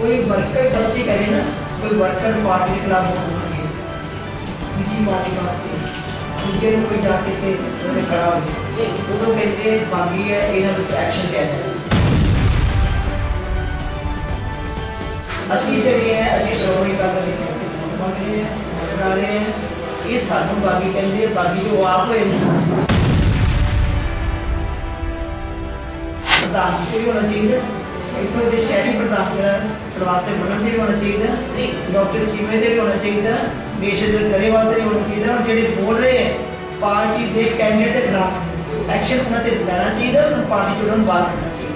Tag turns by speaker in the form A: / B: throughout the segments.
A: ਕੋਈ ਵਰਕਰ ਗਲਤੀ ਕਰੇ ਨਾ ਕੋਈ ਵਰਕਰ ਪਾਰਟੀ ਦੇ ਖਿਲਾਫ ਬੋਲ ਕੇ ਦੂਜੀ ਪਾਰਟੀ ਵਾਸਤੇ ਦੂਜੇ ਨੂੰ ਕੋਈ ਜਾ ਕੇ ਤੇ ਉਹਨੇ ਖੜਾ ਹੋ ਜਾਏ
B: ਜੀ।
A: ਉਦੋਂ ਕਹਿੰਦੇ ਬਾਗੀ ਹੈ ਇਹਨਾਂ ਨੂੰ ਐਕਸ਼ਨ ਲਿਆ ਜਾਏ ਅਸੀਂ ਜਿਹੜੇ ਹੈ ਅਸੀਂ ਸ਼੍ਰੋਮਣੀ ਅਕਾਲੀ ਦਲ ਦੇ ਮੰਗ ਰਹੇ ਹਾਂ। ਵੋਟ ਬਣਾ ਰਹੇ ਹਾਂ। ਇਹ ਸਾਨੂੰ ਬਾਗੀ ਕਹਿੰਦੇ ਆ, ਬਾਗੀ ਜੋ ਆਪ ਹੋਏ ਨੇ। ਪ੍ਰਧਾਨ ਜੀ ਹੋਣਾ ਚਾਹੀਦਾ? ਇੱਥੋਂ ਦੇ ਸ਼ਹਿਰੀ ਪ੍ਰਧਾਨ ਜਿਹੜਾ ਪਰਿਵਾਰ ਚ ਬਣਨ ਦੇ ਵੀ ਹੋਣਾ ਚਾਹੀਦਾ
B: ਜੀ।
A: ਡਾਕਟਰ ਚੀਮੇ ਦੇ ਵੀ ਹੋਣਾ ਚਾਹੀਦਾ ਮੇਸ਼ਰ ਗਰੇਵਾਲ ਦੇ ਵੀ ਹੋਣਾ ਚਾਹੀਦਾ ਔਰ ਜਿਹੜੇ ਬੋਲ ਰਹੇ ਹੈ ਪਾਰਟੀ ਦੇ ਕੈਂਡੀਡੇਟ ਦੇ ਖਿਲਾਫ ਐਕਸ਼ਨ ਉਹਨਾਂ ਤੇ ਲੈਣਾ ਚਾਹੀਦਾ ਉਹਨਾਂ ਪਾਰਟੀ ਚੋਂ ਬਾਹਰ ਕੱਢਣਾ ਚਾਹੀਦਾ।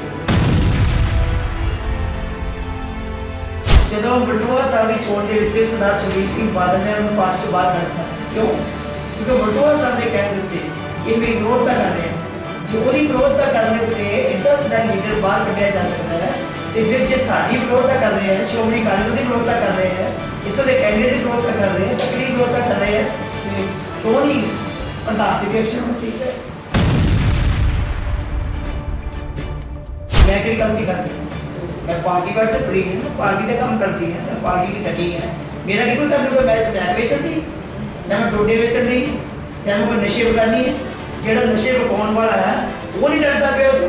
A: ਜਦੋਂ ਬਟੂਆ ਸਾਹਿਬ ਦੀ ਚੋਣ ਦੇ ਵਿੱਚ ਸਰਦਾਰ ਸੁਖਬੀਰ ਸਿੰਘ ਬਾਦਲ ਨੇ ਉਹਨੂੰ ਪਾਰਟੀ ਚੋਂ ਬਾਹਰ ਕੱਢਤਾ ਕਿਉਂ? ਕਿਉਂਕਿ ਬਟੂਆ ਸਾਹਿਬ ਨੇ ਕਹਿ ਦਿੱਤੇ ਕਿ ਮੇਰੀ ਵਿਰੋਧਤਾ ਕਰ ਰਹੇ ਹੈ ਜੇ ਉਹਦੀ ਵਿਰੋਧਤਾ ਕਰਨ ਉੱਤੇ ਇੰਟਰ ਦਾ ਲੀਡਰ ਬਾਹਰ ਕੱਢਿਆ ਜਾ ਸਕਦਾ ਹੈ ਤੇ ਫਿਰ ਜੇ ਸਾਡੀ ਵਿਰੋਧਤਾ ਕਰ ਰਹੇ ਹੈ, ਸ਼੍ਰੋਮਣੀ ਅਕਾਲੀ ਦਲ ਦੀ ਵਿਰੋਧਤਾ ਕਰ ਰਹੇ ਹੈ, ਇੱਥੋਂ ਦੇ ਕੈਂਡੀਡੇਟ ਦੀ ਵਿਰੋਧਤਾ ਕਰ ਰਹੇ ਹੈ ਸਕਰੀ ਵਿਰੋਧਤਾ ਕਰ ਰਹੇ ਹੈ, ਤੇ ਕਿਉਂ ਨਹੀਂ ਪ੍ਰਧਾਨ ਦੇ ਵੀ ਐਕਸ਼ਨ ਹੋਣਾ ਹੈ। ਮੈਂ ਕਿਹੜੀ ਗਲਤੀ ਕਰਦੀ? ਮੈਂ ਪਾਰਟੀ ਵਾਸਤੇ ਫਰੀ ਹਾਂ, ਮੈਂ ਪਾਰਟੀ ਦਾ ਕੰਮ ਕਰਦੀ ਹਾਂ, ਮੈਂ ਪਾਰਟੀ ਦੀ ਡਟੀ ਹਾਂ। ਮੇਰਾ ਕੀ ਕੋਈ ਕਰਨ, ਕੋਈ ਮੈਂ ਸਮੈਕ ਵੇਚਣ ਦੀ? ਜਾਂ ਮੈਂ ਡੋਡੇ ਵੇਚਣ ਦੀ? ਜਾਂ ਮੈਂ ਕੋਈ ਨਸ਼ੇ ਵਿਕਾਣੀ ਹੈ? ਜਿਹੜਾ ਨਸ਼ੇ ਪਕਾਉਣ ਵਾਲਾ ਹੈ, ਉਹ ਨਹੀਂ ਡਰਦਾ ਪਿਆ ਉਹ।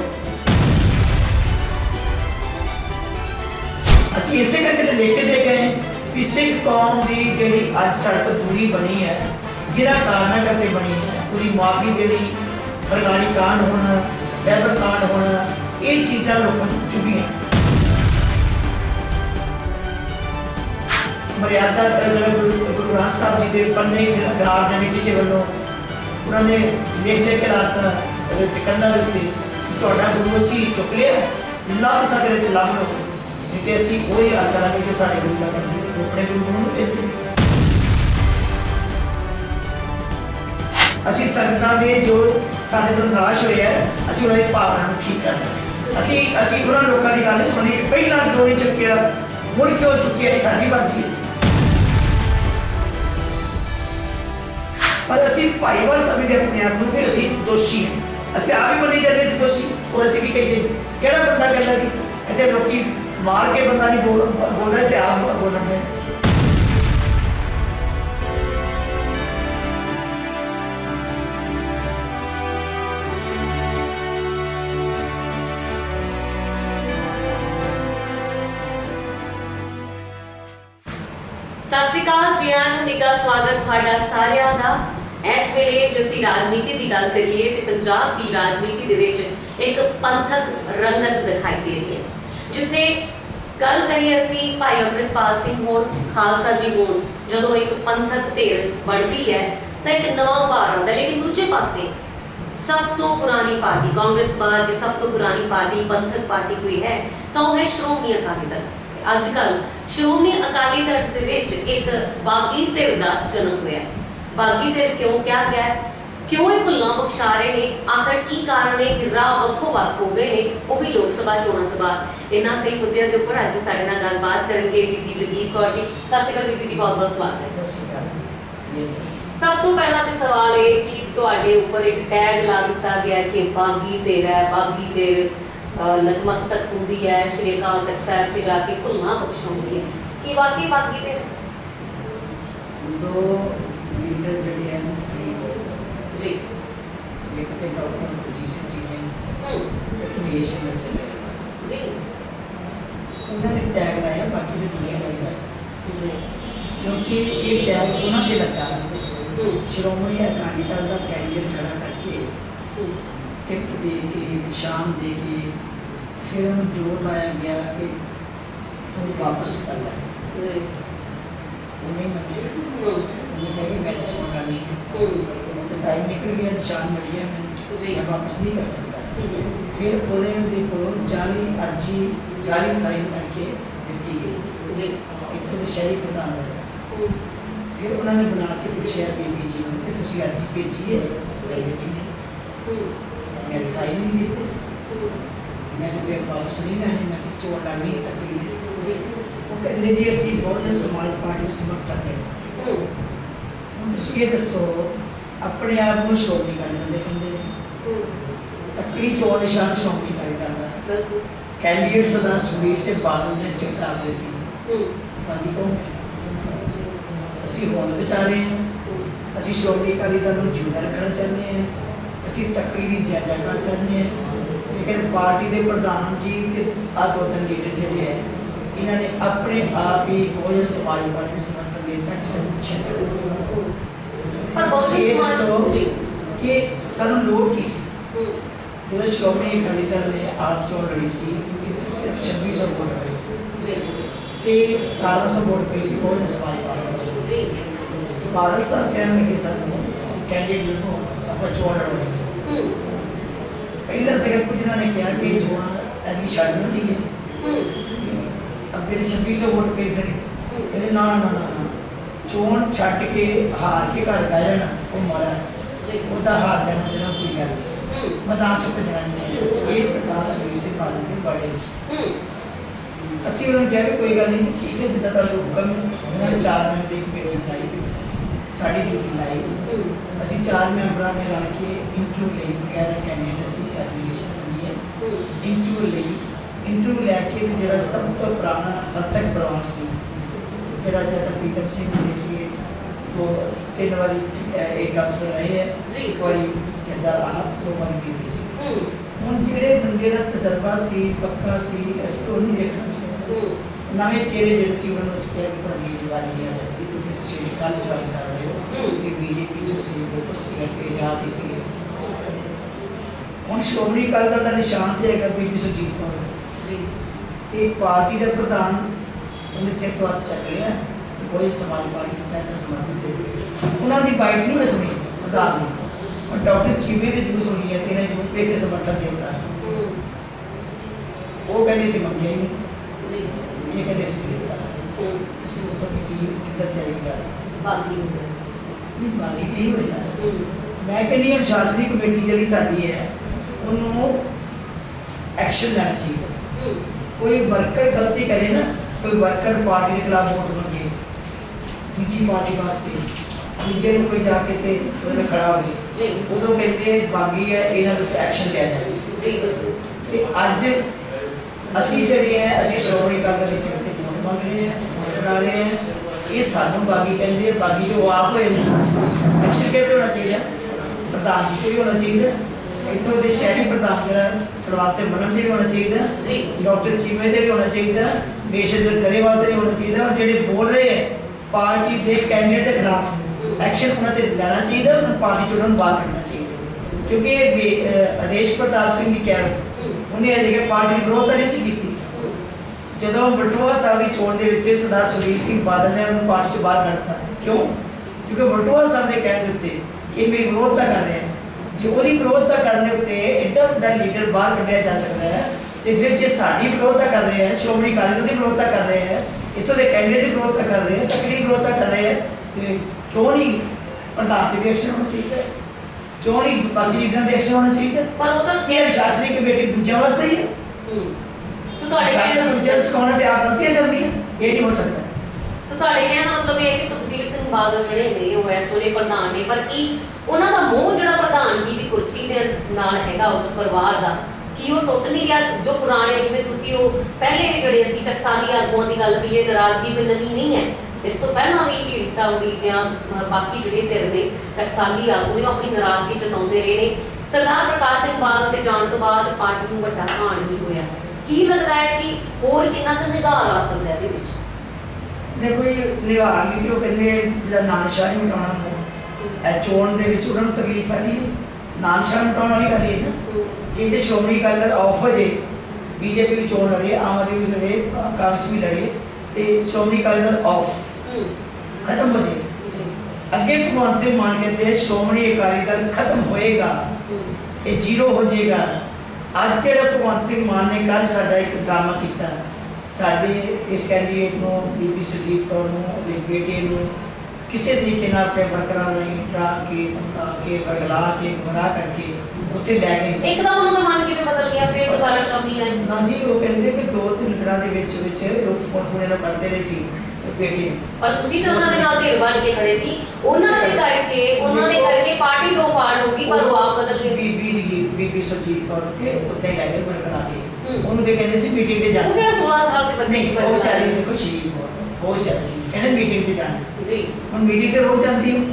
A: ਅਸੀਂ ਇਸੇ ਕਰਕੇ ਤੇ ਲਿਖ ਕੇ ਦੇ ਗਏ ਕਿ ਸਿੱਖ ਕੌਮ ਦੀ ਜਿਹੜੀ ਅੱਜ ਸਾਡੇ ਦੂਰੀ ਬਣੀ ਹੈ ਜਿਹੜਾ ਕਾਰਨਾਂ ਕਰਕੇ ਬਣੀ ਹੈ, ਪੂਰੀ ਮਾਫੀ ਜਿਹੜੀ ਬਰਗਾੜੀ ਕਾਂਡ ਹੋਣਾ, ਬੈਬਰ ਕਾਂਡ ਹੋਣਾ, ਇਹ ਚੀਜ਼ਾਂ ਲੋਕਾਂ ਨੂੰ ਚੁਭੀਆਂ ਮਰਿਆਦਾ ਗੁਰੂ ਗ੍ਰੰਥ ਸਾਹਿਬ ਜੀ ਦੇ ਪੰਨੇ ਗਰਾਰ ਦੇ ਵਿੱਚ ਕਿਸੇ ਵੱਲੋਂ ਉਹਨਾਂ ਨੇ ਲਿਖ ਲਿਖ ਕੇ ਲਾਤਾ ਟਿਕੰਦਾ ਵਿੱਚ ਵੀ ਤੁਹਾਡਾ ਗੁਰੂ ਅਸੀਂ ਚੁੱਕ ਲਿਆ, ਜਿੰਨਾ ਸਾਡੇ ਤੇ ਲੱਭ ਲਓ। ਨਹੀਂ ਤੇ ਅਸੀਂ ਉਹ ਹੀ ਹਾਲ ਕਰਾਂਗੇ ਜੋ ਸਾਡੇ ਗੁਰੂ ਦਾ ਕਰਦੇ ਆਪਣੇ ਗੁਰੂ ਨੂੰ ਕਹਿੰਦੇ ਅਸੀਂ ਸੰਗਤਾਂ ਦੇ ਜੋ ਸਾਡੇ ਤੋਂ ਨਿਰਾਸ਼ ਹੋਏ ਹੈ ਅਸੀਂ ਉਹਨਾਂ ਦੀ ਭਾਵਨਾ ਨੂੰ ਠੀਕ ਕਰਨਾ ਅਸੀਂ ਅਸੀਂ ਉਹਨਾਂ ਲੋਕਾਂ ਦੀ ਗੱਲ ਨਹੀਂ ਸੁਣੀ, ਪਹਿਲਾਂ ਕਿਉਂ ਨਹੀਂ ਚੁੱਕਿਆ ਹੁਣ ਕਿਉਂ ਚੁੱਕਿਆ ਇਹ ਸਾਡੀ ਮਰਜ਼ੀ ਹੈ। ਜੀ ਪਰ ਅਸੀਂ ਭਾਈਵਾਲ ਸਮਝਦੇ ਆਪਣੇ ਆਪ ਨੂੰ ਕਿ ਅਸੀਂ ਦੋਸ਼ੀ ਹਾਂ ਅਸੀਂ ਆਪ ਹੀ ਮੰਨੀ ਜਾਂਦੇ ਸੀ ਦੋਸ਼ੀ ਉਹ ਅਸੀਂ ਕੀ ਕਹੀਏ ਜੀ ਕਿਹੜਾ ਬੰਦਾ ਕਹਿੰਦਾ ਜੀ ਇੱਥੇ ਲੋਕੀ ਮਾਰ ਕੇ ਬੰਦਾ ਨਹੀਂ ਬੋਲ ਬੋਲਦਾ ਤੇ ਆਪ ਬੋਲਣ ਦੇ
B: ਸਤਿ ਸ਼੍ਰੀ ਅਕਾਲ ਜੀ ਆਇਆਂ ਨੂੰ ਨਿੱਘਾ ਸਵਾਗਤ ਤੁਹਾਡਾ ਸਾਰਿਆਂ ਦਾ ਇਸ ਵੇਲੇ ਜੇ ਅਸੀਂ ਰਾਜਨੀਤੀ ਦੀ ਗੱਲ ਕਰੀਏ ਤੇ ਪੰਜਾਬ ਦੀ ਰਾਜਨੀਤੀ ਦੇ ਵਿੱਚ ਇੱਕ ਪੰਥਕ ਰੰਗਤ ਦਿਖਾਈ ਦੇ ਰਹੀ ਹੈ। ਜਿੱਥੇ ਗੱਲ ਕਰੀਏ ਅਸੀਂ ਭਾਈ ਅੰਮ੍ਰਿਤਪਾਲ ਸਿੰਘ ਹੋਣ, ਖਾਲਸਾ ਜੀ ਹੋਣ, ਜਦੋਂ ਇੱਕ ਪੰਥਕ ਧਿਰ ਬਣਦੀ ਹੈ, ਤਾਂ ਇੱਕ ਨਵਾਂ ਉਭਾਰ ਆਉਂਦਾ ਲੇਕਿਨ ਦੂਜੇ ਪਾਸੇ ਸਭ ਤੋਂ ਪੁਰਾਣੀ ਪਾਰਟੀ ਕਾਂਗਰਸ ਤੋਂ ਬਾਅਦ ਜੇ ਸਭ ਤੋਂ ਪੁਰਾਣੀ ਪਾਰਟੀ ਪੰਥਕ ਪਾਰਟੀ ਕੋਈ ਹੈ, ਤਾਂ ਉਹ ਹੈ ਸ਼੍ਰੋਮਣੀ ਅਕਾਲੀ ਦਲ। ਅੱਜ ਕੱਲ ਸ਼੍ਰੋਮਣੀ ਅਕਾਲੀ ਦਲ ਦੇ ਵਿੱਚ ਇੱਕ ਬਾਗੀ ਧਿਰ ਦਾ ਜਨਮ ਹੋਇਆ ਬਾਗੀ ਧਿਰ ਕਿਉਂ ਕਿਹਾ ਗਿਆ ਹੈ? ਕਿਉਂ ਇਹ ਭੁੱਲਾਂ ਬਖਸ਼ਾ ਰਹੇ ਨੇ? ਆਖਰ ਕੀ ਕਾਰਨ ਹੈ ਕਿ ਰਾਹ ਵੱਖੋ ਵੱਖ ਹੋ ਗਏ ਨੇ? ਉਹ ਵੀ ਲੋਕ ਸਭਾ ਚੋਣਾਂ ਤੋਂ ਬਾਅਦ। ਇਹਨਾਂ ਕਈ ਮੁੱਦਿਆਂ ਦੇ ਉੱਪਰ ਅੱਜ ਸਾਡੇ ਨਾਲ ਗੱਲਬਾਤ ਕਰਨਗੇ ਬੀਬੀ ਜਗੀਰ ਕੌਰ ਜੀ। ਸਤਿ ਸ਼੍ਰੀ ਅਕਾਲ ਬੀਬੀ ਜੀ ਬਹੁਤ ਬਹੁਤ ਸਵਾਗਤ ਹੈ।
A: ਸਤਿ ਸ਼੍ਰੀ ਅਕਾਲ
B: ਸਭ ਤੋਂ ਪਹਿਲਾਂ ਤੇ ਸਵਾਲ ਇਹ ਕਿ ਤੁਹਾਡੇ ਉੱਪਰ ਇੱਕ ਟੈਗ ਲਾ ਦਿੱਤਾ ਗਿਆ ਕਿ ਬਾਗੀ ਤੇਰਾ ਬਾਗੀ ਤੇਰ ਨਤਮਸਤਕ ਹੁੰਦੀ ਹੈ ਸ਼੍ਰੀ ਅਕਾਲ ਤਖਤ ਸਾਹਿਬ ਤੇ ਜਾ ਕੇ ਭੁੱਲਣਾ ਬਖਸ਼ਾਉਂਦੀ ਹੈ। ਕੀ ਵਾਕਈ ਬਾਗੀ ਤੇ?
A: ਦੋ ਲੀਡਰ ਜਿਹੜੇ ਹਨ ਤਕਰੀਬ।
B: ਜੀ।
A: ਇੱਕ ਤੇ ਡਾਕਟਰ ਗੁਰਜੀਤ ਸਿੰਘ ਜੀ ਨੇ ਮਹੇਸ਼ ਨਸਲ
B: ਜੀ।
A: ਉਹਨਾਂ ਨੇ ਟੈਗ ਲਾਇਆ ਬਾਕੀ ਦੇ ਦੁਨੀਆ ਨੇ ਲਾਇਆ
B: ਜੀ।
A: ਕਿਉਂਕਿ ਇਹ ਟੈਗ ਉਹਨਾਂ ਤੇ ਲੱਗਾ। ਸ਼੍ਰੋਮਣੀ ਅਕਾਲੀ ਦਲ ਦਾ ਕੈਂਡੀਡੇਟ ਖੜਾ ਕਰਕੇ ਟਿਕਟ ਦੇ ਕੇ ਨਿਸ਼ਾਨ ਦੇ ਕੇ ਫਿਰ ਉਹਨੂੰ ਜ਼ੋਰ ਲਾਇਆ ਗਿਆ ਕਿ ਤੂੰ ਵਾਪਸ ਕਰ ਲੈ।
B: ਜੀ।
A: ਉਹਨੇ ਮੰਨੇ
B: ਹੂੰ
A: ਉਹਨੇ ਕਿਹਾ ਕਿ ਮੈਂ ਚੋਣ ਕਰਨੀ ਹੈ
B: ਹੂੰ
A: ਉਹ ਤਾਂ ਟਾਈਮ ਨਿਕਲ ਗਿਆ ਨਿਸ਼ਾਨ ਮਿਲ ਗਿਆ ਮੈਨੂੰ
B: ਜੀ।
A: ਮੈਂ ਵਾਪਸ ਨਹੀਂ ਕਰ ਸਕਦਾ
B: ਹੂੰ,
A: ਫਿਰ ਉਹਦੇ ਦੇ ਕੋਲੋਂ ਜਾਲੀ ਅਰਜੀ ਜਾਲੀ ਸਾਈਨ ਕਰਕੇ ਦਿੱਤੀ ਗਈ
B: ਜੀ
A: ਇੱਥੋਂ ਦੇ ਸ਼ਹਿਰੀ ਪ੍ਰਧਾਨ ਵੱਲੋਂ
B: ਹੂੰ,
A: ਫਿਰ ਉਹਨਾਂ ਨੇ ਬੁਲਾ ਕੇ ਪੁੱਛਿਆ ਬੀਬੀ ਜੀ ਨੂੰ ਕਿ ਤੁਸੀਂ ਅਰਜੀ ਭੇਜੀ ਹੈ ਕਹਿੰਦੇ ਕਿ ਨਹੀਂ
B: ਹੂੰ,
A: ਮੈਂ ਸਾਈਨ ਨਹੀਂ ਕੀਤੇ
B: ਹੂੰ,
A: ਮੈਂ ਤਾਂ ਫਿਰ ਵਾਪਸ ਨਹੀਂ ਲੈਣੀ ਮੈਂ ਕਿ ਚੋਣ ਲੜਨੀ ਹੈ ਤਕਲੀਫ ਹੈ
B: ਜੀ
A: ਉਹ ਕਹਿੰਦੇ ਜੀ ਅਸੀਂ ਬਹੁਜਨ ਸਮਾਜ ਪਾਰਟੀ ਨੂੰ ਸਮਰਥਨ ਕਰਦੇ ਹਾਂ
B: ਹੂੰ,
A: ਹੁਣ ਤੁਸੀਂ ਇਹ ਦੱਸੋ ਆਪਣੇ ਆਪ ਨੂੰ ਸ਼੍ਰੋਮਣੀ ਕਰ ਲੈਂਦੇ ਕਹਿੰਦੇ
B: ਹੂੰ,
A: ਤਕਲੀ ਚੋਣ ਨਿਸ਼ਾਨ ਸ਼੍ਰੋਮਣੀ ਕਰ ਕਰਦਾ
B: ਬਿਲਕੁਲ
A: कैंडिडेट सदा सुखबीर से बादल ने टिकट आप देती
B: ਹੂੰ
A: ਬਾਕੀ ਕੌਣ ਹੈ ਅਸੀਂ ਹੋਂਦ ਵਿਚਾਰ ਰਹੇ ਹਾਂ ਅਸੀਂ ਸ਼੍ਰੋਮਣੀ ਅਕਾਲੀ ਦਲ ਨੂੰ ਜਿਉਂਦਾ ਰੱਖਣਾ ਚਾਹੁੰਦੇ ਹਾਂ ਅਸੀਂ ਤਕੜੀ ਦੀ ਜੈ ਜੈਕਾਰ ਚਾਹੁੰਦੇ ਹਾਂ ਲੇਕਿਨ ਪਾਰਟੀ ਦੇ ਪ੍ਰਧਾਨ ਜੀ ਤੇ ਆ ਦੋ ਤਿੰਨ ਲੀਡਰ ਜਿਹੜੇ ਹੈ ਇਹਨਾਂ ਨੇ ਆਪਣੇ ਆਪ ਹੀ ਬਹੁਜਨ ਸਮਾਜ ਪਾਰਟੀ ਨੂੰ ਸਮਰਥਨ ਦੇ ਦਿੱਤਾ ਕਿਸੇ ਨੂੰ ਪੁੱਛਿਆ ਨਹੀਂ
B: ਪਰ ਬਹੁਤ
A: ਤੁਸੀਂ ਇਹ
B: ਸਮਾਜ
A: ਦੱਸੋ
B: ਜੀ
A: ਕਿ ਸਾਨੂੰ ਲੋੜ ਕੀ ਸੀ
B: ਹੂੰ
A: ਜਦੋਂ ਸ਼੍ਰੋਮਣੀ ਅਕਾਲੀ ਦਲ ਨੇ ਆਪ ਚੋਣ ਲੜੀ ਸੀ ਇੱਥੇ ਸਿਰਫ 2600 ਵੋਟ ਪਈ ਸੀ
B: ਜੀ
A: ਤੇ 1700 ਵੋਟ ਪਈ ਸੀ ਬਹੁਜਨ ਸਮਾਜ ਪਾਰਟੀ ਨੂੰ।
B: ਜੀ
A: ਬਾਦਲ ਸਾਹਿਬ ਕਹਿਣ ਲੱਗੇ ਸਾਨੂੰ ਕੈਂਡੀਡੇਟ ਲੱਭੋ ਆਪਾਂ ਚੋਣ ਲੜਾਂਗੇ
B: ਹੂੰ
A: ਪਹਿਲਾਂ ਸਗਲ ਕੁਝ ਇਹਨਾਂ ਨੇ ਕਿਹਾ ਕਿ ਚੋਣ ਐਨੀ ਛੱਡ ਨਾ ਦਈਏ
B: ਹੂੰ
A: ਅੱਗੇ ਦੇ 2600 ਵੋਟ ਪਈ ਸੀ ਕਹਿੰਦੇ ਨਾ ਨਾ ਨਾ ਨਾ ਨਾ। ਉਹ।
B: ਜੀ
A: ਉਹਦਾ ਹਾਰ ਜਾਣਾ ਜਿਹੜਾ ਕੋਈ ਗੱਲ ਨਹੀਂ। ਮੈਦਾਨ ਚੁੱਕ ਜਾਣਾ ਨਹੀਂ ਚਾਹੀਦਾ। ਇਹ ਸਰਦਾਰ ਸੁਖਬੀਰ ਸਿੰਘ ਬਾਦਲ ਦੇ ਬੜੇ ਸੀ। ਅਸੀਂ ਉਹਨਾਂ ਨੂੰ ਕਿਹਾ ਵੀ ਕੋਈ ਗੱਲ ਨਹੀਂ ਠੀਕ ਹੈ ਜਿੱਦਾਂ ਤੁਹਾਡਾ ਹੁਕਮ ਹੈ। ਉਹਨਾਂ ਚਾਰ ਮੈਂਬਰੀ ਕਮੇਟੀ ਬਣਾਈ ਸਾਡੀ ਡਿਊਟੀ ਲਾਈ। ਅਸੀਂ ਚਾਰ ਮੈਂਬਰਾਂ ਨੇ ਰਲ ਕੇ ਇੰਟਰਵਿਊ ਲਈ ਬਕਾਇਦਾ ਕੈਂਡੀਡੇਟ ਸੀ ਐਪਲੀਕੇਸ਼ਨ ਹੁੰਦੀ ਹੈ। ਇੰਟਰਵਿਊ ਲਈ ਇੰਟਰਵਿਊ ਲੈ ਕੇ ਜਿਹੜਾ ਸਭ ਤੋਂ ਪੁਰਾਣਾ ਬੰਤਕ ਪਰਿਵਾਰ ਸੀ ਜਿਹੜਾ ਜਦ ਪੀਤਮ ਸਿੰਘ ਜੀ ਸੀ ਦੋ ਤਿੰਨ ਵਾਰੀ ਅਹ, ਇਹ ਕਾਉਂਸਲਰ ਰਹੇ ਹੈ।
B: ਜੀ।
A: ਇੱਕ ਵਾਰੀ ਜੱਦਾ ਆਪ ਦੋ ਵਾਰੀ ਬੀਬੀ ਜੀ।
B: ਹੂੰ।
A: ਹੁਣ ਜਿਹੜੇ ਬੰਦੇ ਦਾ ਤਜਰਬਾ ਸੀ ਪੱਕਾ ਸੀ ਅਸੀਂ ਨਹੀਂ ਦੇਖਣਾ ਸੀ।
B: ਹੂੰ।
A: ਨਵੇਂ ਚਿਹਰੇ ਜਿਹੜੇ ਸੀ ਉਹਨਾਂ ਨੂੰ ਵੀ ਤੁਹਾਡੀ ਵਾਰੀ ਨਹੀਂ ਆ ਸਕਦੀ ਕਿਉਂਕਿ ਤੁਸੀਂ ਕੱਲ ਜੁਆਇਨ ਕਰ ਰਹੇ ਹੋ।
B: ਹੂੰ।
A: ਤੇ ਬੀਜੇਪੀ ਚ ਸੀ ਉਹ ਸੀ ਕਿ ਆਜ਼ਾਦ ਹੀ ਸੀ ਹੁਣ ਸ਼੍ਰੋਮਣੀ ਅਕਾਲੀ ਦਲ ਦਾ ਨਿਸ਼ਾਨ ਤੇ ਹੈਗਾ ਬੀਬੀ ਸੁਰਜੀਤ ਕੌਰ।
B: ਜੀ।
A: ਤੇ ਪਾਰਟੀ ਦਾ ਪ੍ਰਧਾਨ ਉਹਨੇ ਸਿਰ ਤੋਂ ਹੱਥ ਚੱਕ ਲਿਆ। ਕੋਈ ਸਮਾਜ ਪਾਰਟੀ ਨੂੰ ਕਹਿੰਦਾ ਸਮਰਥਨ ਦੇ। ਉਹਨਾਂ ਦੀ ਬਾਈਟ ਨਹੀਂ ਮੈਂ ਸੁਣੀ ਪ੍ਰਧਾਨ ਨੇ ਔਰ ਡਾਕਟਰ ਚੀਮੇ ਦੀ ਜ਼ਰੂਰ ਸੁਣੀ ਹੈ ਤੇ ਇਹਨੇ ਜ਼ਰੂਰ ਪੇਸ਼ ਦੇ ਸਮਰਥਨ ਦੇ ਦਿੱਤਾ। ਉਹ ਕਹਿੰਦੇ ਸੀ ਮੰਗਿਆ ਹੀ ਨਹੀਂ।
B: ਜੀ।
A: ਇਹ ਕਹਿੰਦੇ ਸੀ ਦਿੱਤਾ। ਤੁਸੀਂ ਦੱਸੋ ਕੀ ਕਿੱਧਰ ਜਾਏਗੀ
B: ਹੂੰ
A: ਨਹੀਂ ਬਾਗੀ ਤੇ ਹੀ। ਹੋਏਗਾ ਮੈਂ ਕਹਿੰਦੀ ਹਾਂ ਸ਼ਾਸਤਰੀ ਕਮੇਟੀ ਜਿਹੜੀ ਸਾਡੀ ਹੈ ਉਹਨੂੰ ਐਕਸ਼ਨ ਲੈਣਾ ਚਾਹੀਦਾ। ਕੋਈ ਵਰਕਰ ਗਲਤੀ ਕਰੇ ਨਾ ਕੋਈ ਵਰਕਰ ਪਾਰਟੀ ਦੇ ਖਿਲਾਫ ਵੋਟ ਦੂਜੀ ਪਾਰਟੀ ਵਾਸਤੇ ਦੂਜੇ ਨੂੰ ਕੋਈ ਜਾ ਕੇ ਤੇ ਉਹਨੇ ਖੜਾ ਹੋਵੇ।
B: ਜੀ।
A: ਉਦੋਂ ਕਹਿੰਦੇ ਬਾਗੀ ਹੈ ਇਹਨਾਂ ਦੇ ਐਕਸ਼ਨ ਲਿਆ ਜਾਵੇ।
B: ਜੀ ਬਿਲਕੁਲ।
A: ਤੇ ਅੱਜ ਅਸੀਂ ਜਿਹੜੇ ਹੈ ਅਸੀਂ ਸ਼੍ਰੋਮਣੀ ਦਲ ਦੇ ਟਿਕਟ ਤੇ ਵੋਟ ਮੰਗ ਰਹੇ ਹਾਂ ਵੋਟ ਬਣਾ ਰਹੇ ਹਾਂ। ਇਹ ਸਾਨੂੰ ਬਾਗੀ ਕਹਿੰਦੇ ਆ ਬਾਗੀ ਜੋ ਆਪ ਹੋਏ ਨੇ ਐਕਸ਼ਨ ਕਿਹਦੇ ਹੋਣਾ ਚਾਹੀਦਾ? ਪ੍ਰਧਾਨ ਜੀ ਕੋਈ ਹੋਣਾ ਚਾਹੀਦਾ? ਇੱਥੋਂ ਦੇ ਸ਼ਹਿਰੀ ਪ੍ਰਧਾਨ ਜਿਹੜਾ ਪ੍ਰਵਾਦ ਸੇ ਮਨਨ ਦੇ ਵੀ ਹੋਣਾ ਚਾਹੀਦਾ।
B: ਜੀ।
A: ਡਾਕਟਰ ਚੀਮੇ ਦੇ ਵੀ ਹੋਣਾ ਚਾਹੀਦਾ। ਬੇਸ਼ੱਕ ਗਰੇਵਾਲ ਦੇ ਵੀ ਹੋਣਾ ਚਾਹੀਦਾ। ਜਿਹੜੇ ਬੋਲ ਰਹੇ ਹੈ ਪਾਰਟੀ ਦੇ ਕੈਂਡੀਡੇਟ ਦੇ ਖਿਲਾਫ ਐਕਸ਼ਨ ਉਹਨਾਂ ਤੇ ਲੈਣਾ ਚਾਹੀਦਾ, ਉਹਨਾਂ ਪਾਰਟੀ ਚੋਂ ਉਹਨਾਂ ਨੂੰ ਬਾਹਰ ਕੱਢਣਾ ਚਾਹੀਦਾ। ਕਿਉਂਕਿ ਆਦੇਸ਼ ਪ੍ਰਤਾਪ ਸਿੰਘ ਜੀ ਕਹਿ ਰਹੇ ਉਹਨੇ ਅਜੇ ਕਿ ਪਾਰਟੀ ਦੀ ਵਿਰੋਧਤਾ ਨਹੀਂ ਸੀ ਕੀਤੀ। ਜਦੋਂ ਬਟੂਆ ਸਾਹਿਬ ਦੀ ਚੋਣ ਦੇ ਵਿੱਚ ਸਰਦਾਰ ਸੁਖਬੀਰ ਸਿੰਘ ਬਾਦਲ ਨੇ ਉਹਨੂੰ ਪਾਰਟੀ ਚੋਂ ਬਾਹਰ ਕੱਢਤਾ। ਕਿਉਂ? ਕਿਉਂਕਿ ਬਟੂਆ ਸਾਹਿਬ ਨੇ ਕਹਿ ਦਿੱਤੇ ਕਿ ਇਹ ਮੇਰੀ ਵਿਰੋਧਤਾ ਕਰ ਰਿਹਾ ਜੇ ਉਹਦੀ ਵਿਰੋਧਤਾ ਕਰਨ ਦੇ ਉੱਤੇ ਐਡਾ ਵੱਡਾ ਲੀਡਰ ਬਾਹਰ ਕੱਢਿਆ ਜਾ ਸਕਦਾ ਹੈ, ਤੇ ਫਿਰ ਜੇ ਸਾਡੀ ਵਿਰੋਧਤਾ ਕਰ ਰਿਹਾ ਹੈ, ਸ਼੍ਰੋਮਣੀ ਅਕਾਲੀ ਦਲ ਦੀ ਵਿਰੋਧਤਾ ਕਰ ਰਿਹਾ ਹੈ ਇੱਥੋਂ ਦੇ ਕੈਂਡੀਡੇਟ ਦੀ ਵਿਰੋਧਤਾ ਕਰ ਰਹੇ ਹੈ ਤਕੜੀ ਦੀ ਵਿਰੋਧਤਾ ਕਰ ਰਹੇ ਹੈ ਤੇ ਕਿਉਂ ਨਹੀਂ ਪ੍ਰਧਾਨ ਦੇ ਐਕਸ਼ਨ ਹੋਣਾ ਚਾਹੀਦਾ ਹੈ? ਕਿਉਂ ਨਹੀਂ ਬਾਕੀ ਲੀਡਰਾਂ ਦੇ ਐਕਸ਼ਨ ਹੋਣਾ ਚਾਹੀਦਾ ਹੈ?
B: ਪਰ ਉਹ ਤਾਂ
A: ਇਹ ਸ਼ਾਸਤਰੀ ਕਮੇਟੀ ਦੂਜਿਆਂ ਵਾਸਤੇ ਹੀ ਹੈ
B: ਹੂੰ ਸੋ ਤੁਹਾਡੇ
A: ਸ਼ਾਸਨ ਦੂਜਿਆਂ ਸਿਖਾਉਣਾ ਤੇ ਆਪ ਗਲਤੀਆਂ ਕਰਨੀਆਂ ਇਹ ਨਹੀਂ ਹੋ ਸਕਦਾ
B: ਸੋ ਤੁਹਾਡੇ ਕਹਿਣ ਦਾ ਮਤਲਬ ਇਹ ਹੈ ਕਿ ਸੁਖਬੀਰ ਸਿੰਘ ਬਾਦਲ ਜਿਹੜੇ ਨੇ ਉਹ ਇਸ ਵੇਲੇ ਪ੍ਰਧਾਨ ਨੇ ਪਰ ਕੀ ਉਹਨਾਂ ਦਾ ਮੋਹ ਜਿਹੜਾ ਪ੍ਰਧਾਨਗੀ ਦੀ ਕੁਰਸੀ ਦੇ ਨਾਲ ਹੈਗਾ ਉਸ ਪਰਿਵਾਰ ਦਾ ਕੀ ਉਹ ਟੁੱਟ ਨਹੀਂ ਗਿਆ? ਜੋ ਪੁਰਾਣੇ ਜਿਵੇਂ ਤੁਸੀਂ ਉਹ ਪਹਿਲੇ ਦੇ ਜਿਹੜੇ ਅਸੀਂ ਟਕਸਾਲੀ ਆਗੂਆਂ ਦੀ ਗੱਲ ਕਰੀਏ ਨਾਰਾਜ਼ਗੀ ਕੋਈ ਨਵੀਂ ਨਹੀਂ ਹੈ। ਇਸ ਤੋਂ ਪਹਿਲਾਂ ਵੀ ਢੀਂਡਸਾ ਉਡੀ ਜਾਂ ਬਾਕੀ ਜਿਹੜੇ ਧਿਰ ਨੇ ਟਕਸਾਲੀ ਆਗੂ ਨੇ ਆਪਣੀ ਨਾਰਾਜ਼ਗੀ ਜਤਾਉਂਦੇ ਰਹੇ ਨੇ। ਸਰਦਾਰ ਪ੍ਰਕਾਸ਼ ਸਿੰਘ ਬਾਦਲ ਦੇ ਜਾਣ ਤੋਂ ਬਾਅਦ ਪਾਰਟੀ ਨੂੰ ਵੱਡਾ ਹਾਣ ਹੀ ਹੋਇਆ। ਕੀ ਲੱਗਦਾ ਹੈ ਕਿ ਹੋਰ ਕਿੰਨਾ ਕੁ ਨਿਗਾਰ ਆ ਸਕਦਾ ਇਹਦੇ ਵਿੱਚ?
A: ਨੇ ਕੋਈ ਨਿਵਾਰ ਨਹੀਂ ਉਹ ਕਹਿੰਦੇ ਜਿਹੜਾ ਨਾਂ ਨਿਸ਼ਾਨੀ ਮਿਟਾਉਣਾ ਹੁੰਦਾ। ਇਹ ਚੋਣ ਦੇ ਵਿੱਚ ਉਹਨਾਂ ਨੂੰ ਤਕਲੀਫ ਆਦੀ ਨਾਂ ਨਿਸ਼ਾਨ ਮਿਟਾਉਣ ਵਾਲੀ ਗੱਲ ਹੈ ਨਾ। ਜੇ ਤੇ ਸ਼੍ਰੋਮਣੀ ਅਕਾਲੀ ਦਲ ਆਫ ਹੋ ਜੇ ਬੀਜੇਪੀ ਵੀ ਚੋਣ ਲੜੇ ਆਮ ਆਦਮੀ ਵੀ ਲੜੇ ਕਾਂਗਰਸ ਵੀ ਲੜੇ ਤੇ ਸ਼੍ਰੋਮਣੀ ਅਕਾਲੀ ਦਲ ਆਫ ਖਤਮ ਹੋ ਜੇ। ਅੱਗੇ ਭਗਵੰਤ ਸਿੰਘ ਮਾਨ ਕਹਿੰਦੇ ਸ਼੍ਰੋਮਣੀ ਅਕਾਲੀ ਦਲ ਖਤਮ ਹੋਏਗਾ ਇਹ ਜ਼ੀਰੋ ਹੋ ਜਾਏਗਾ ਅੱਜ ਜਿਹੜਾ ਭਗਵੰਤ ਸਿੰਘ ਮਾਨ ਨੇ ਕੱਲ ਸਾਡਾ ਇੱਕ ਡਰਾਮਾ ਕੀਤਾ। ਸਾਡੇ ਇਸ ਕੈਂਡੀਡੇਟ ਨੂੰ ਬੀਬੀ ਸੁਰਜੀਤ ਕੌਰ ਨੂੰ ਉਹਦੇ ਬੇਟੇ ਨੂੰ ਕਿਸੇ ਤਰੀਕੇ ਨਾਲ ਆਪਣੇ ਵਰਕਰਾਂ ਨੂੰ ਡਰਾ ਕੇ ਧਮਕਾ ਕੇ ਵਰਗਲਾ ਕੇ ਗੁੰਮਰਾਹ ਕਰਕੇ ਉੱਥੇ ਲੈ ਗਏ।
B: ਇੱਕਦਮ ਉਹਨਾਂ ਦਾ ਮਨ ਕਿਵੇਂ ਬਦਲ ਗਿਆ? ਫਿਰ ਦੁਬਾਰਾ ਸ਼ਾਮੀ ਆਏ।
A: ਨਾ ਜੀ ਉਹ ਕਹਿੰਦੇ ਕਿ ਦੋ ਤਿੰਨ ਦਿਨਾਂ ਦੇ ਵਿੱਚ ਵਿੱਚ ਉਹ ਫੋਨ ਫੋਨ ਇਹਨਾਂ ਕਰਦੇ ਰਹੇ ਸੀ ਬੇਟੇ।
B: ਪਰ ਤੁਸੀਂ ਤਾਂ ਉਹਨਾਂ ਦੇ ਨਾਲ ਢੇਰ ਬਣ ਕੇ ਖੜੇ ਸੀ। ਉਹਨਾਂ ਦੇ ਕਰਕੇ ਉਹਨਾਂ ਦੇ ਕਰਕੇ ਪਾਰਟੀ ਤੋਂ ਫਾੜ ਹੋ ਗਈ ਪਰ ਉਹ ਆਪ ਬਦਲ ਗਏ।
A: ਬੀਬੀ ਜੀ ਬੀਬੀ ਸੁਰਜੀਤ ਕੌਰ ਕੇ ਉੱਤੇ ਲੈ ਗਏ ਵਰਕਲਾ ਕੇ। ਉਹਨੂੰ ਤੇ ਕਹਿੰਦੇ ਸੀ ਮੀਟਿੰਗ ਤੇ
B: ਉਹ
A: ਜਾਣਾ
B: ਕਿਹੜਾ 16 ਸਾਲ ਦੇ ਬੱਚੇ ਦੀ
A: ਉਹ ਵਿਚਾਰੀ ਦੇਖੋ ਸ਼ਰੀਫ ਬਹੁਤ ਬਹੁਤ ਜ਼ਿਆਦਾ ਸੀ ਕਹਿੰਦੇ ਮੀਟਿੰਗ ਤੇ ਜਾਣਾ।
B: ਜੀ।
A: ਹੁਣ ਮੀਟਿੰਗ ਤੇ ਰੋਜ਼ ਜਾਂਦੀ ਹੂੰ।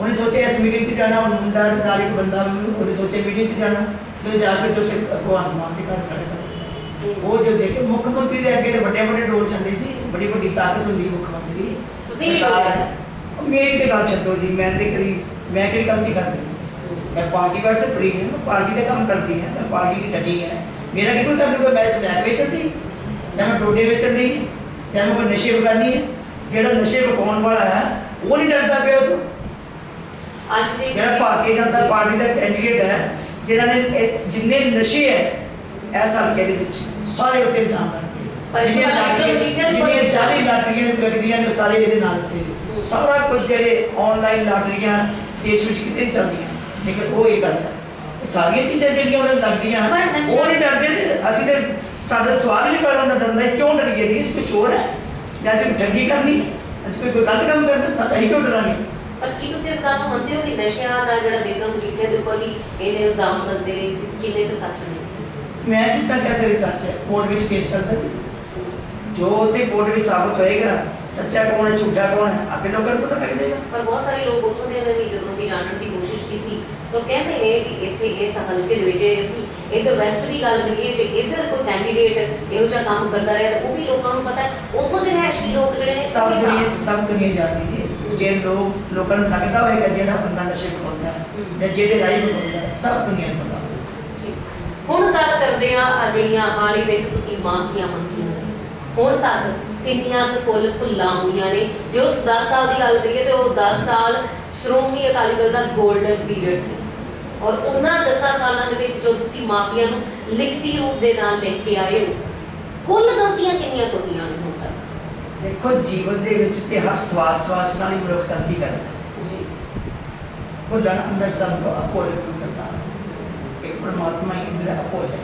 A: ਉਹਨੇ ਸੋਚਿਆ ਇਸ ਮੀਟਿੰਗ ਤੇ ਜਾਣਾ ਹੁਣ ਮੁੰਡਾ ਤੇ ਨਾਲ ਇੱਕ ਬੰਦਾ ਵੀ ਉਹਨੇ ਸੋਚਿਆ ਮੀਟਿੰਗ ਤੇ ਜਾਣਾ ਜੋ ਜਾ ਕੇ ਜੋ ਭਗਵਾਨ ਮਾਨ ਦੇ ਘਰ ਖੜਾ ਕਰ ਉਹ ਜੋ ਦੇਖੇ ਮੁੱਖ ਮੰਤਰੀ ਦੇ ਅੱਗੇ ਵੱਡੇ ਵੱਡੇ ਡੋਲ ਜਾਂਦੇ ਜੀ ਬੜੀ ਵੱਡੀ ਤਾਕਤ ਹੁੰਦੀ ਮੁੱਖ ਮੰਤਰੀ
B: ਤੁਸੀਂ
A: ਸਰਕਾਰ। ਉਹ ਮੇਰੀ ਤੇ ਗੱਲ ਛੱਡੋ ਜੀ ਮੈਂ ਤੇ ਕਰੀ ਮੈਂ ਕਿਹੜੀ ਗਲਤੀ ਕਰਦੀ ਮੈਂ ਪਾਰਟੀ ਵਾਸਤੇ ਫਰੀ ਹਾਂ ਮੈਂ ਪਾਰਟੀ ਦਾ ਕੰਮ ਕਰਦੀ ਹਾਂ ਮੈਂ ਪਾਰਟੀ ਦੀ ਡਟੀ ਹੈ। ਮੇਰਾ ਕੀ ਕੋਈ ਕਰਨ ਕੋਈ ਮੈਂ ਸਮੈਕ ਵੇਚਣ ਦੀ ਜਾਂ ਮੈਂ ਡੋਡੇ ਵੇਚਣ ਦੀ ਜਾਂ ਮੈਂ ਕੋਈ ਨਸ਼ੇ ਵਿਕਾਨੀ ਹੈ। ਜਿਹੜਾ ਨਸ਼ੇ ਵਿਕਾਉਣ ਵਾਲਾ ਹੈ ਉਹ ਨਹੀਂ ਡਰਦਾ ਪਿਆ ਉਹ ਤੋਂ
B: ਅੱਜ
A: ਜਿਹੜਾ ਭਾਰਤੀ ਜਨਤਾ ਪਾਰਟੀ ਦਾ ਕੈਂਡੀਡੇਟ ਹੈ ਜਿਨ੍ਹਾਂ ਨੇ ਇਹ ਜਿੰਨੇ ਨਸ਼ੇ ਹੈ ਇਸ ਹਲਕੇ ਦੇ ਵਿੱਚ ਸਾਰੇ ਉੱਤੇ ਇਲਜ਼ਾਮ
B: ਪਰ
A: ਲੱਗਦੇ
B: ਤੋਂ ਮਜੀਠੀਆ ਕੋਈ
A: ਜਾਲੀ ਲਾਟਰੀਆਂ ਵਿਕਦੀਆਂ ਨੇ ਸਾਰੇ ਇਹਦੇ ਨਾਲ
B: ਹੂੰ।
A: ਉੱਤੇ ਸਾਰਾ ਕੁਝ ਜਿਹੜੇ ਆਨਲਾਈਨ ਲਾਟਰੀਆਂ ਦੇਸ਼ ਵਿੱਚ ਕਿਤੇ ਨਹੀਂ ਚੱਲਦੀਆਂ। ਲੇਕਿਨ ਉਹ ਇਹ ਕਰਦਾ ਇਹ ਸਾਰੀਆਂ ਚੀਜ਼ਾਂ ਜਿਹੜੀਆਂ ਉਹਨਾਂ ਨੂੰ ਲੱਗਦੀਆਂ
B: ਪਰ
A: ਉਹ ਨਹੀਂ ਡਰਦੇ ਤੇ ਅਸੀਂ ਤੇ ਸਾਡਾ ਸਵਾਲ ਹੀ ਪੈਦਾ ਹੁੰਦਾ ਡਰਦਾ ਹੈ, ਕਿਉਂ ਡਰੀਏ ਜੀ? ਇਸ ਕੋਈ ਚੋਰ ਹੈ? ਜਾਂ ਅਸੀਂ ਕੋਈ ਠੱਗੀ ਕਰਨੀ ਹੈ? ਅਸੀਂ ਕੋਈ ਕੋਈ ਗਲਤ ਕੰਮ ਕਰਨਾ ਸਾਡਾ ਹੀ ਕਿਉਂ ਡਰਾਂਗੇ?
B: ਪਰ ਕੀ ਤੁਸੀਂ ਇਸ ਗੱਲ ਨੂੰ ਮੰਨਦੇ ਹੋ ਕਿ ਨਸ਼ਿਆਂ ਦਾ ਜਿਹੜਾ ਵਿਕਰਮ ਮਜੀਠੀਆ ਦੇ ਉੱਪਰ ਵੀ ਇਹਨੇ ਇਲਜ਼ਾਮ ਲੱਗਦੇ ਨੇ? ਕਿੰਨੇ ਕੁ ਸੱਚ ਨੇ?
A: ਮੈਂ ਕਿੱਦਾਂ ਕਹਿ ਸਕਦੀ ਸੱਚ ਹੈ। ਕੋਰਟ ਵਿੱਚ ਕੇਸ ਚੱਲਦਾ ਜੀ। ਉੱਥੇ ਕੋਰਟ ਵਿੱਚ ਸਾਬਤ ਹੋਏਗਾ ਸੱਚਾ ਕੌਣ ਹੈ ਝੂਠਾ ਕੌਣ ਹੈ ਆਪੇ ਲੋਕਾਂ ਨੂੰ ਪਤਾ ਲੱਗ ਜਾਏਗਾ।
B: ਪਰ ਬਹੁਤ ਸਾਰੇ ਲੋਕ ਉੱਥੋਂ ਦੇ ਨੇ ਵੀ ਜਦੋਂ ਅਸੀਂ ਜਾਣਨ ਦੀ ਕੋਸ਼ਿਸ਼ ਕੀਤੀ ਤਾਂ ਕਹਿੰਦੇ ਨੇ ਕਿ ਇੱਥੇ ਇਸ ਹਲਕੇ ਦੇ ਵਿੱਚ ਅਸੀਂ ਇੱਧਰ ਵੈਸਟ ਦੀ ਗੱਲ ਕਰੀਏ ਜੇ ਇੱਧਰ ਕੋਈ ਕੈਂਡੀਡੇਟ ਇਹੋ ਜਿਹਾ ਕੰਮ ਕਰਦਾ ਰਿਹਾ ਤਾਂ ਉਹ ਵੀ ਲੋਕਾਂ ਨੂੰ ਪਤਾ ਹੈ। ਉੱਥੋਂ ਦੇ ਰਹਿਸ਼ੀ ਲੋਕ ਜਿਹੜੇ
A: ਸਭ
B: ਵੀ
A: ਦੁਨੀਆ ਸਭ ਦੁਨੀਆ ਜਾਣਦੀ ਜੀ। ਜੇ ਲੋਕ ਲੋਕਾਂ ਨੂੰ ਲੱਗਦਾ ਹੋਏਗਾ ਜਿਹੜਾ ਬੰਦਾ ਨਸ਼ੇ
B: ਹਮ।
A: ਜਾਂ ਜਿਹੜੇ ਰਾਈ ਹੈ, ਸਭ ਦੁਨੀਆ ਨੂੰ ਪਤਾ
B: ਜੀ। ਹੁਣ ਗੱਲ ਕਰਦੇ ਆ ਆ ਜਿਹੜੀਆਂ ਹਾਲ ਹੀ ਵਿੱਚ ਤੁਸੀਂ ਮਾਫੀਆਂ ਮੰਗੀਆਂ ਨੇ। ਹੁਣ ਤੱਕ ਕਿੰਨੀਆਂ ਕੁ ਕੁੱਲ ਭੁੱਲਾਂ ਹੋਈਆਂ ਨੇ? ਜੇ ਉਸ 10 ਸਾਲ ਦੀ ਗੱਲ ਕਰੀਏ ਤੇ ਉਹ 10 ਸਾਲ ਸ਼੍ਰੋਮਣੀ ਅਕਾਲੀ ਦਲ ਦਾ 골ਡਨ ਪੀਰੀਅਡ ਸੀ। ਔਰ ਉਹਨਾਂ 10 ਸਾਲਾਂ ਦੇ ਵਿੱਚ ਜੋ ਤੁਸੀਂ ਮਾਫੀਆਂ ਨੂੰ ਲਿਖਤੀ ਰੂਪ ਦੇ ਨਾਲ ਲਿਖ ਕੇ ਆਏ ਹੋ ਕੁੱਲ ਗਲਤੀਆਂ ਕਿੰਨੀਆਂ ਕੁ ਹੋਈਆਂ ਨੇ?
A: ਦੇਖੋ ਜੀਵਨ ਦੇ ਵਿੱਚ ਤੇ ਹਰ ਸਵਾਸ ਸਵਾਸ ਨਾਲ ਹੀ ਮਨੁੱਖ ਗਲਤੀ ਕਰਦਾ।
B: ਜੀ।
A: ਭੁੱਲਣ ਅੰਦਰ ਸਭ ਨੂੰ ਅਪੋਲ ਕਿਉਂ ਕਰਦਾ? ਇੱਕ ਪਰਮਾਤਮਾ ਹੀ ਜਿਹੜਾ ਅਪੋਲ ਹੈ।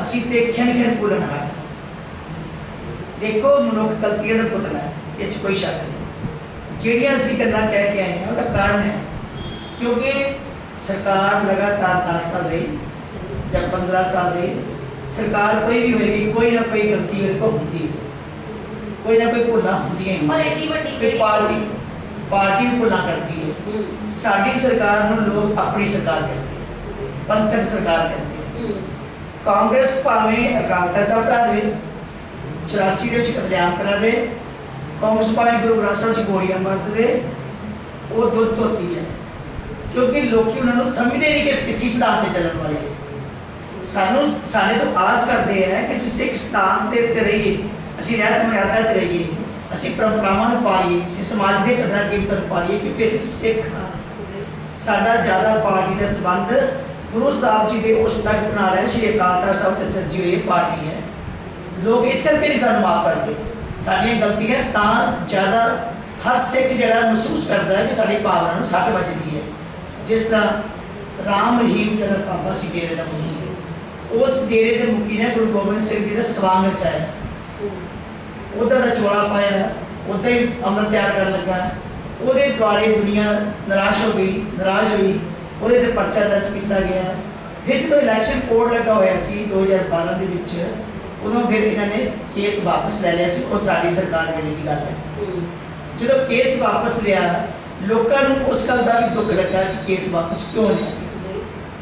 A: ਅਸੀਂ ਤੇ ਖਿੰ ਖਿੰ ਭੁੱਲਣ ਹਾਰ। ਦੇਖੋ ਮਨੁੱਖ ਗਲਤੀਆਂ ਦਾ ਪੁਤਲਾ ਹੈ ਇਹ 'ਚ ਕੋਈ ਸ਼ੱਕ ਨਹੀਂ। ਜਿਹੜੀਆਂ ਅਸੀਂ ਗੱਲਾਂ ਕਹਿ ਕੇ ਆਏ ਹਾਂ ਉਹਦਾ ਕਾਰਨ ਹੈ। ਕਿਉਂਕਿ ਸਰਕਾਰ ਲਗਾਤਾਰ 10 ਸਾਲ ਰਹੀ ਜਾਂ 15 ਸਾਲ ਰਹੀ। ਸਰਕਾਰ ਕੋਈ ਵੀ ਹੋਏਗੀ ਕੋਈ ਨਾ ਕੋਈ ਗਲਤੀ ਉਹਦੇ ਕੋਲ ਹੁੰਦੀ ਹੈ। ਕੋਈ ਨਾ ਕੋਈ ਭੁੱਲਾਂ ਹੁੰਦੀਆਂ ਹੀ
B: ਪਰ ਐਡੀ ਵੱਡੀ
A: ਤੇ
B: ਕਿਹੜੀ
A: ਪਾਰਟੀ ਪਾਰਟੀ ਵੀ ਭੁੱਲਾਂ ਕਰਦੀ ਹੈ।
B: ਹੂੰ।
A: ਸਾਡੀ ਸਰਕਾਰ ਨੂੰ ਲੋਕ ਆਪਣੀ ਸਰਕਾਰ ਕਹਿੰਦੇ
B: ਜੀ।
A: ਪੰਥਕ ਸਰਕਾਰ ਕਹਿੰਦੇ
B: ਹੂੰ।
A: ਕਾਂਗਰਸ ਭਾਵੇਂ ਅਕਾਲ ਤਖਤ ਸਾਹਿਬ ਢਾਹ ਦੇਵੇ 84 ਦੇ ਵਿੱਚ ਕਤਲੇਆਮ ਕਰਾ ਦੇ ਕਾਂਗਰਸ ਭਾਵੇਂ ਗੁਰੂ ਗ੍ਰੰਥ ਸਾਹਿਬ 'ਚ ਗੋਲੀਆਂ ਮਾਰ ਦੇਵੇ ਉਹ ਦੁੱਧ ਧੋਤੀ ਹੈ। ਕਿਉਂਕਿ ਲੋਕੀ ਉਹਨਾਂ ਨੂੰ ਸਮਝਦੇ ਨਹੀਂ ਕਿ ਸਿੱਖੀ ਸਿਧਾਂਤ ਤੇ ਚੱਲਣ ਵਾਲੇ ਹੈ। ਸਾਨੂੰ ਸਾਡੇ ਤੋਂ ਆਸ ਕਰਦੇ ਆ ਕਿ ਅਸੀਂ ਸਿੱਖ ਸਿਧਾਂਤ ਦੇ ਉੱਤੇ ਰਹੀਏ। ਅਸੀਂ ਰਹਿਤ ਮਰਿਆਦਾ 'ਚ ਰਹੀਏ। ਅਸੀਂ ਪਰੰਪਰਾਵਾਂ ਨੂੰ ਪਾਲੀਏ ਅਸੀਂ ਸਮਾਜ ਦੇ ਕਦਰਾਂ ਕੀਮਤਾਂ ਨੂੰ ਪਾਲੀਏ ਕਿਉਂਕਿ ਅਸੀਂ ਸਿੱਖ ਹਾਂ। ਸਾਡਾ ਜ਼ਿਆਦਾ ਪਾਰਟੀ ਦਾ ਸੰਬੰਧ ਗੁਰੂ ਸਾਹਿਬ ਜੀ ਦੇ ਉਸ ਤਖਤ ਨਾਲ ਹੈ ਸ਼੍ਰੀ ਅਕਾਲ ਤਖਤ ਸਾਹਿਬ ਤੇ ਸੱਜੀ ਹੋਈ ਪਾਰਟੀ ਹੈ। ਲੋਕ ਇਸ ਕਰਕੇ ਨਹੀਂ ਸਾਨੂੰ ਮਾਫ ਕਰਦੇ। ਸਾਡੀਆਂ ਗਲਤੀਆਂ ਤਾਂ ਜ਼ਿਆਦਾ ਹਰ ਸਿੱਖ ਜਿਹੜਾ ਮਹਿਸੂਸ ਕਰਦਾ ਹੈ ਕਿ ਸਾਡੀ ਭਾਵਨਾ ਨੂੰ ਸੱਟ ਵੱਜਦੀ ਹੈ। ਜਿਸ ਤਰ੍ਹਾਂ ਰਾਮ ਰਹੀਮ ਜਿਹੜਾ ਬਾਬਾ ਸੀ ਡੇਰੇ ਦਾ ਮੁਖੀ। ਸੀ ਉਸ ਡੇਰੇ ਦੇ ਮੁਖੀ ਨੇ ਗੁਰੂ ਗੋਬਿੰਦ ਸਿੰਘ ਜੀ ਦਾ ਸਵਾਂਗ ਰਚਾਇਆ
B: ਹੂੰ
A: ਉਹਦਾ ਦਾ ਚੋਲਾ ਪਾਇਆ ਉਹਦਾ ਹੀ ਅੰਮ੍ਰਿਤ ਤਿਆਰ ਕਰਨ ਲੱਗਾ। ਉਹਦੇ ਦੁਆਰੇ ਦੁਨੀਆ ਨਿਰਾਸ਼ ਹੋ ਗਈ ਨਾਰਾਜ਼ ਹੋਈ। ਉਹਦੇ ਤੇ ਪਰਚਾ ਦਰਜ ਕੀਤਾ ਗਿਆ। ਫਿਰ ਜਦੋਂ ਇਲੈਕਸ਼ਨ ਕੋਡ ਲੱਗਾ ਹੋਇਆ ਸੀ 2012 ਦੇ ਵਿੱਚ ਉਦੋਂ ਫਿਰ ਇਹਨਾਂ ਨੇ ਕੇਸ ਵਾਪਸ ਲੈ ਲਿਆ ਸੀ ਉਹ ਸਾਡੀ ਸਰਕਾਰ ਵੇਲੇ ਦੀ ਗੱਲ ਹੈ। ਜਦੋਂ ਕੇਸ ਵਾਪਸ ਲਿਆ ਲੋਕਾਂ ਨੂੰ ਉਸ ਗੱਲ ਦਾ ਵੀ ਦੁੱਖ ਲੱਗਾ ਕਿ ਕੇਸ ਵਾਪਸ ਕਿਉਂ ਲਿਆ।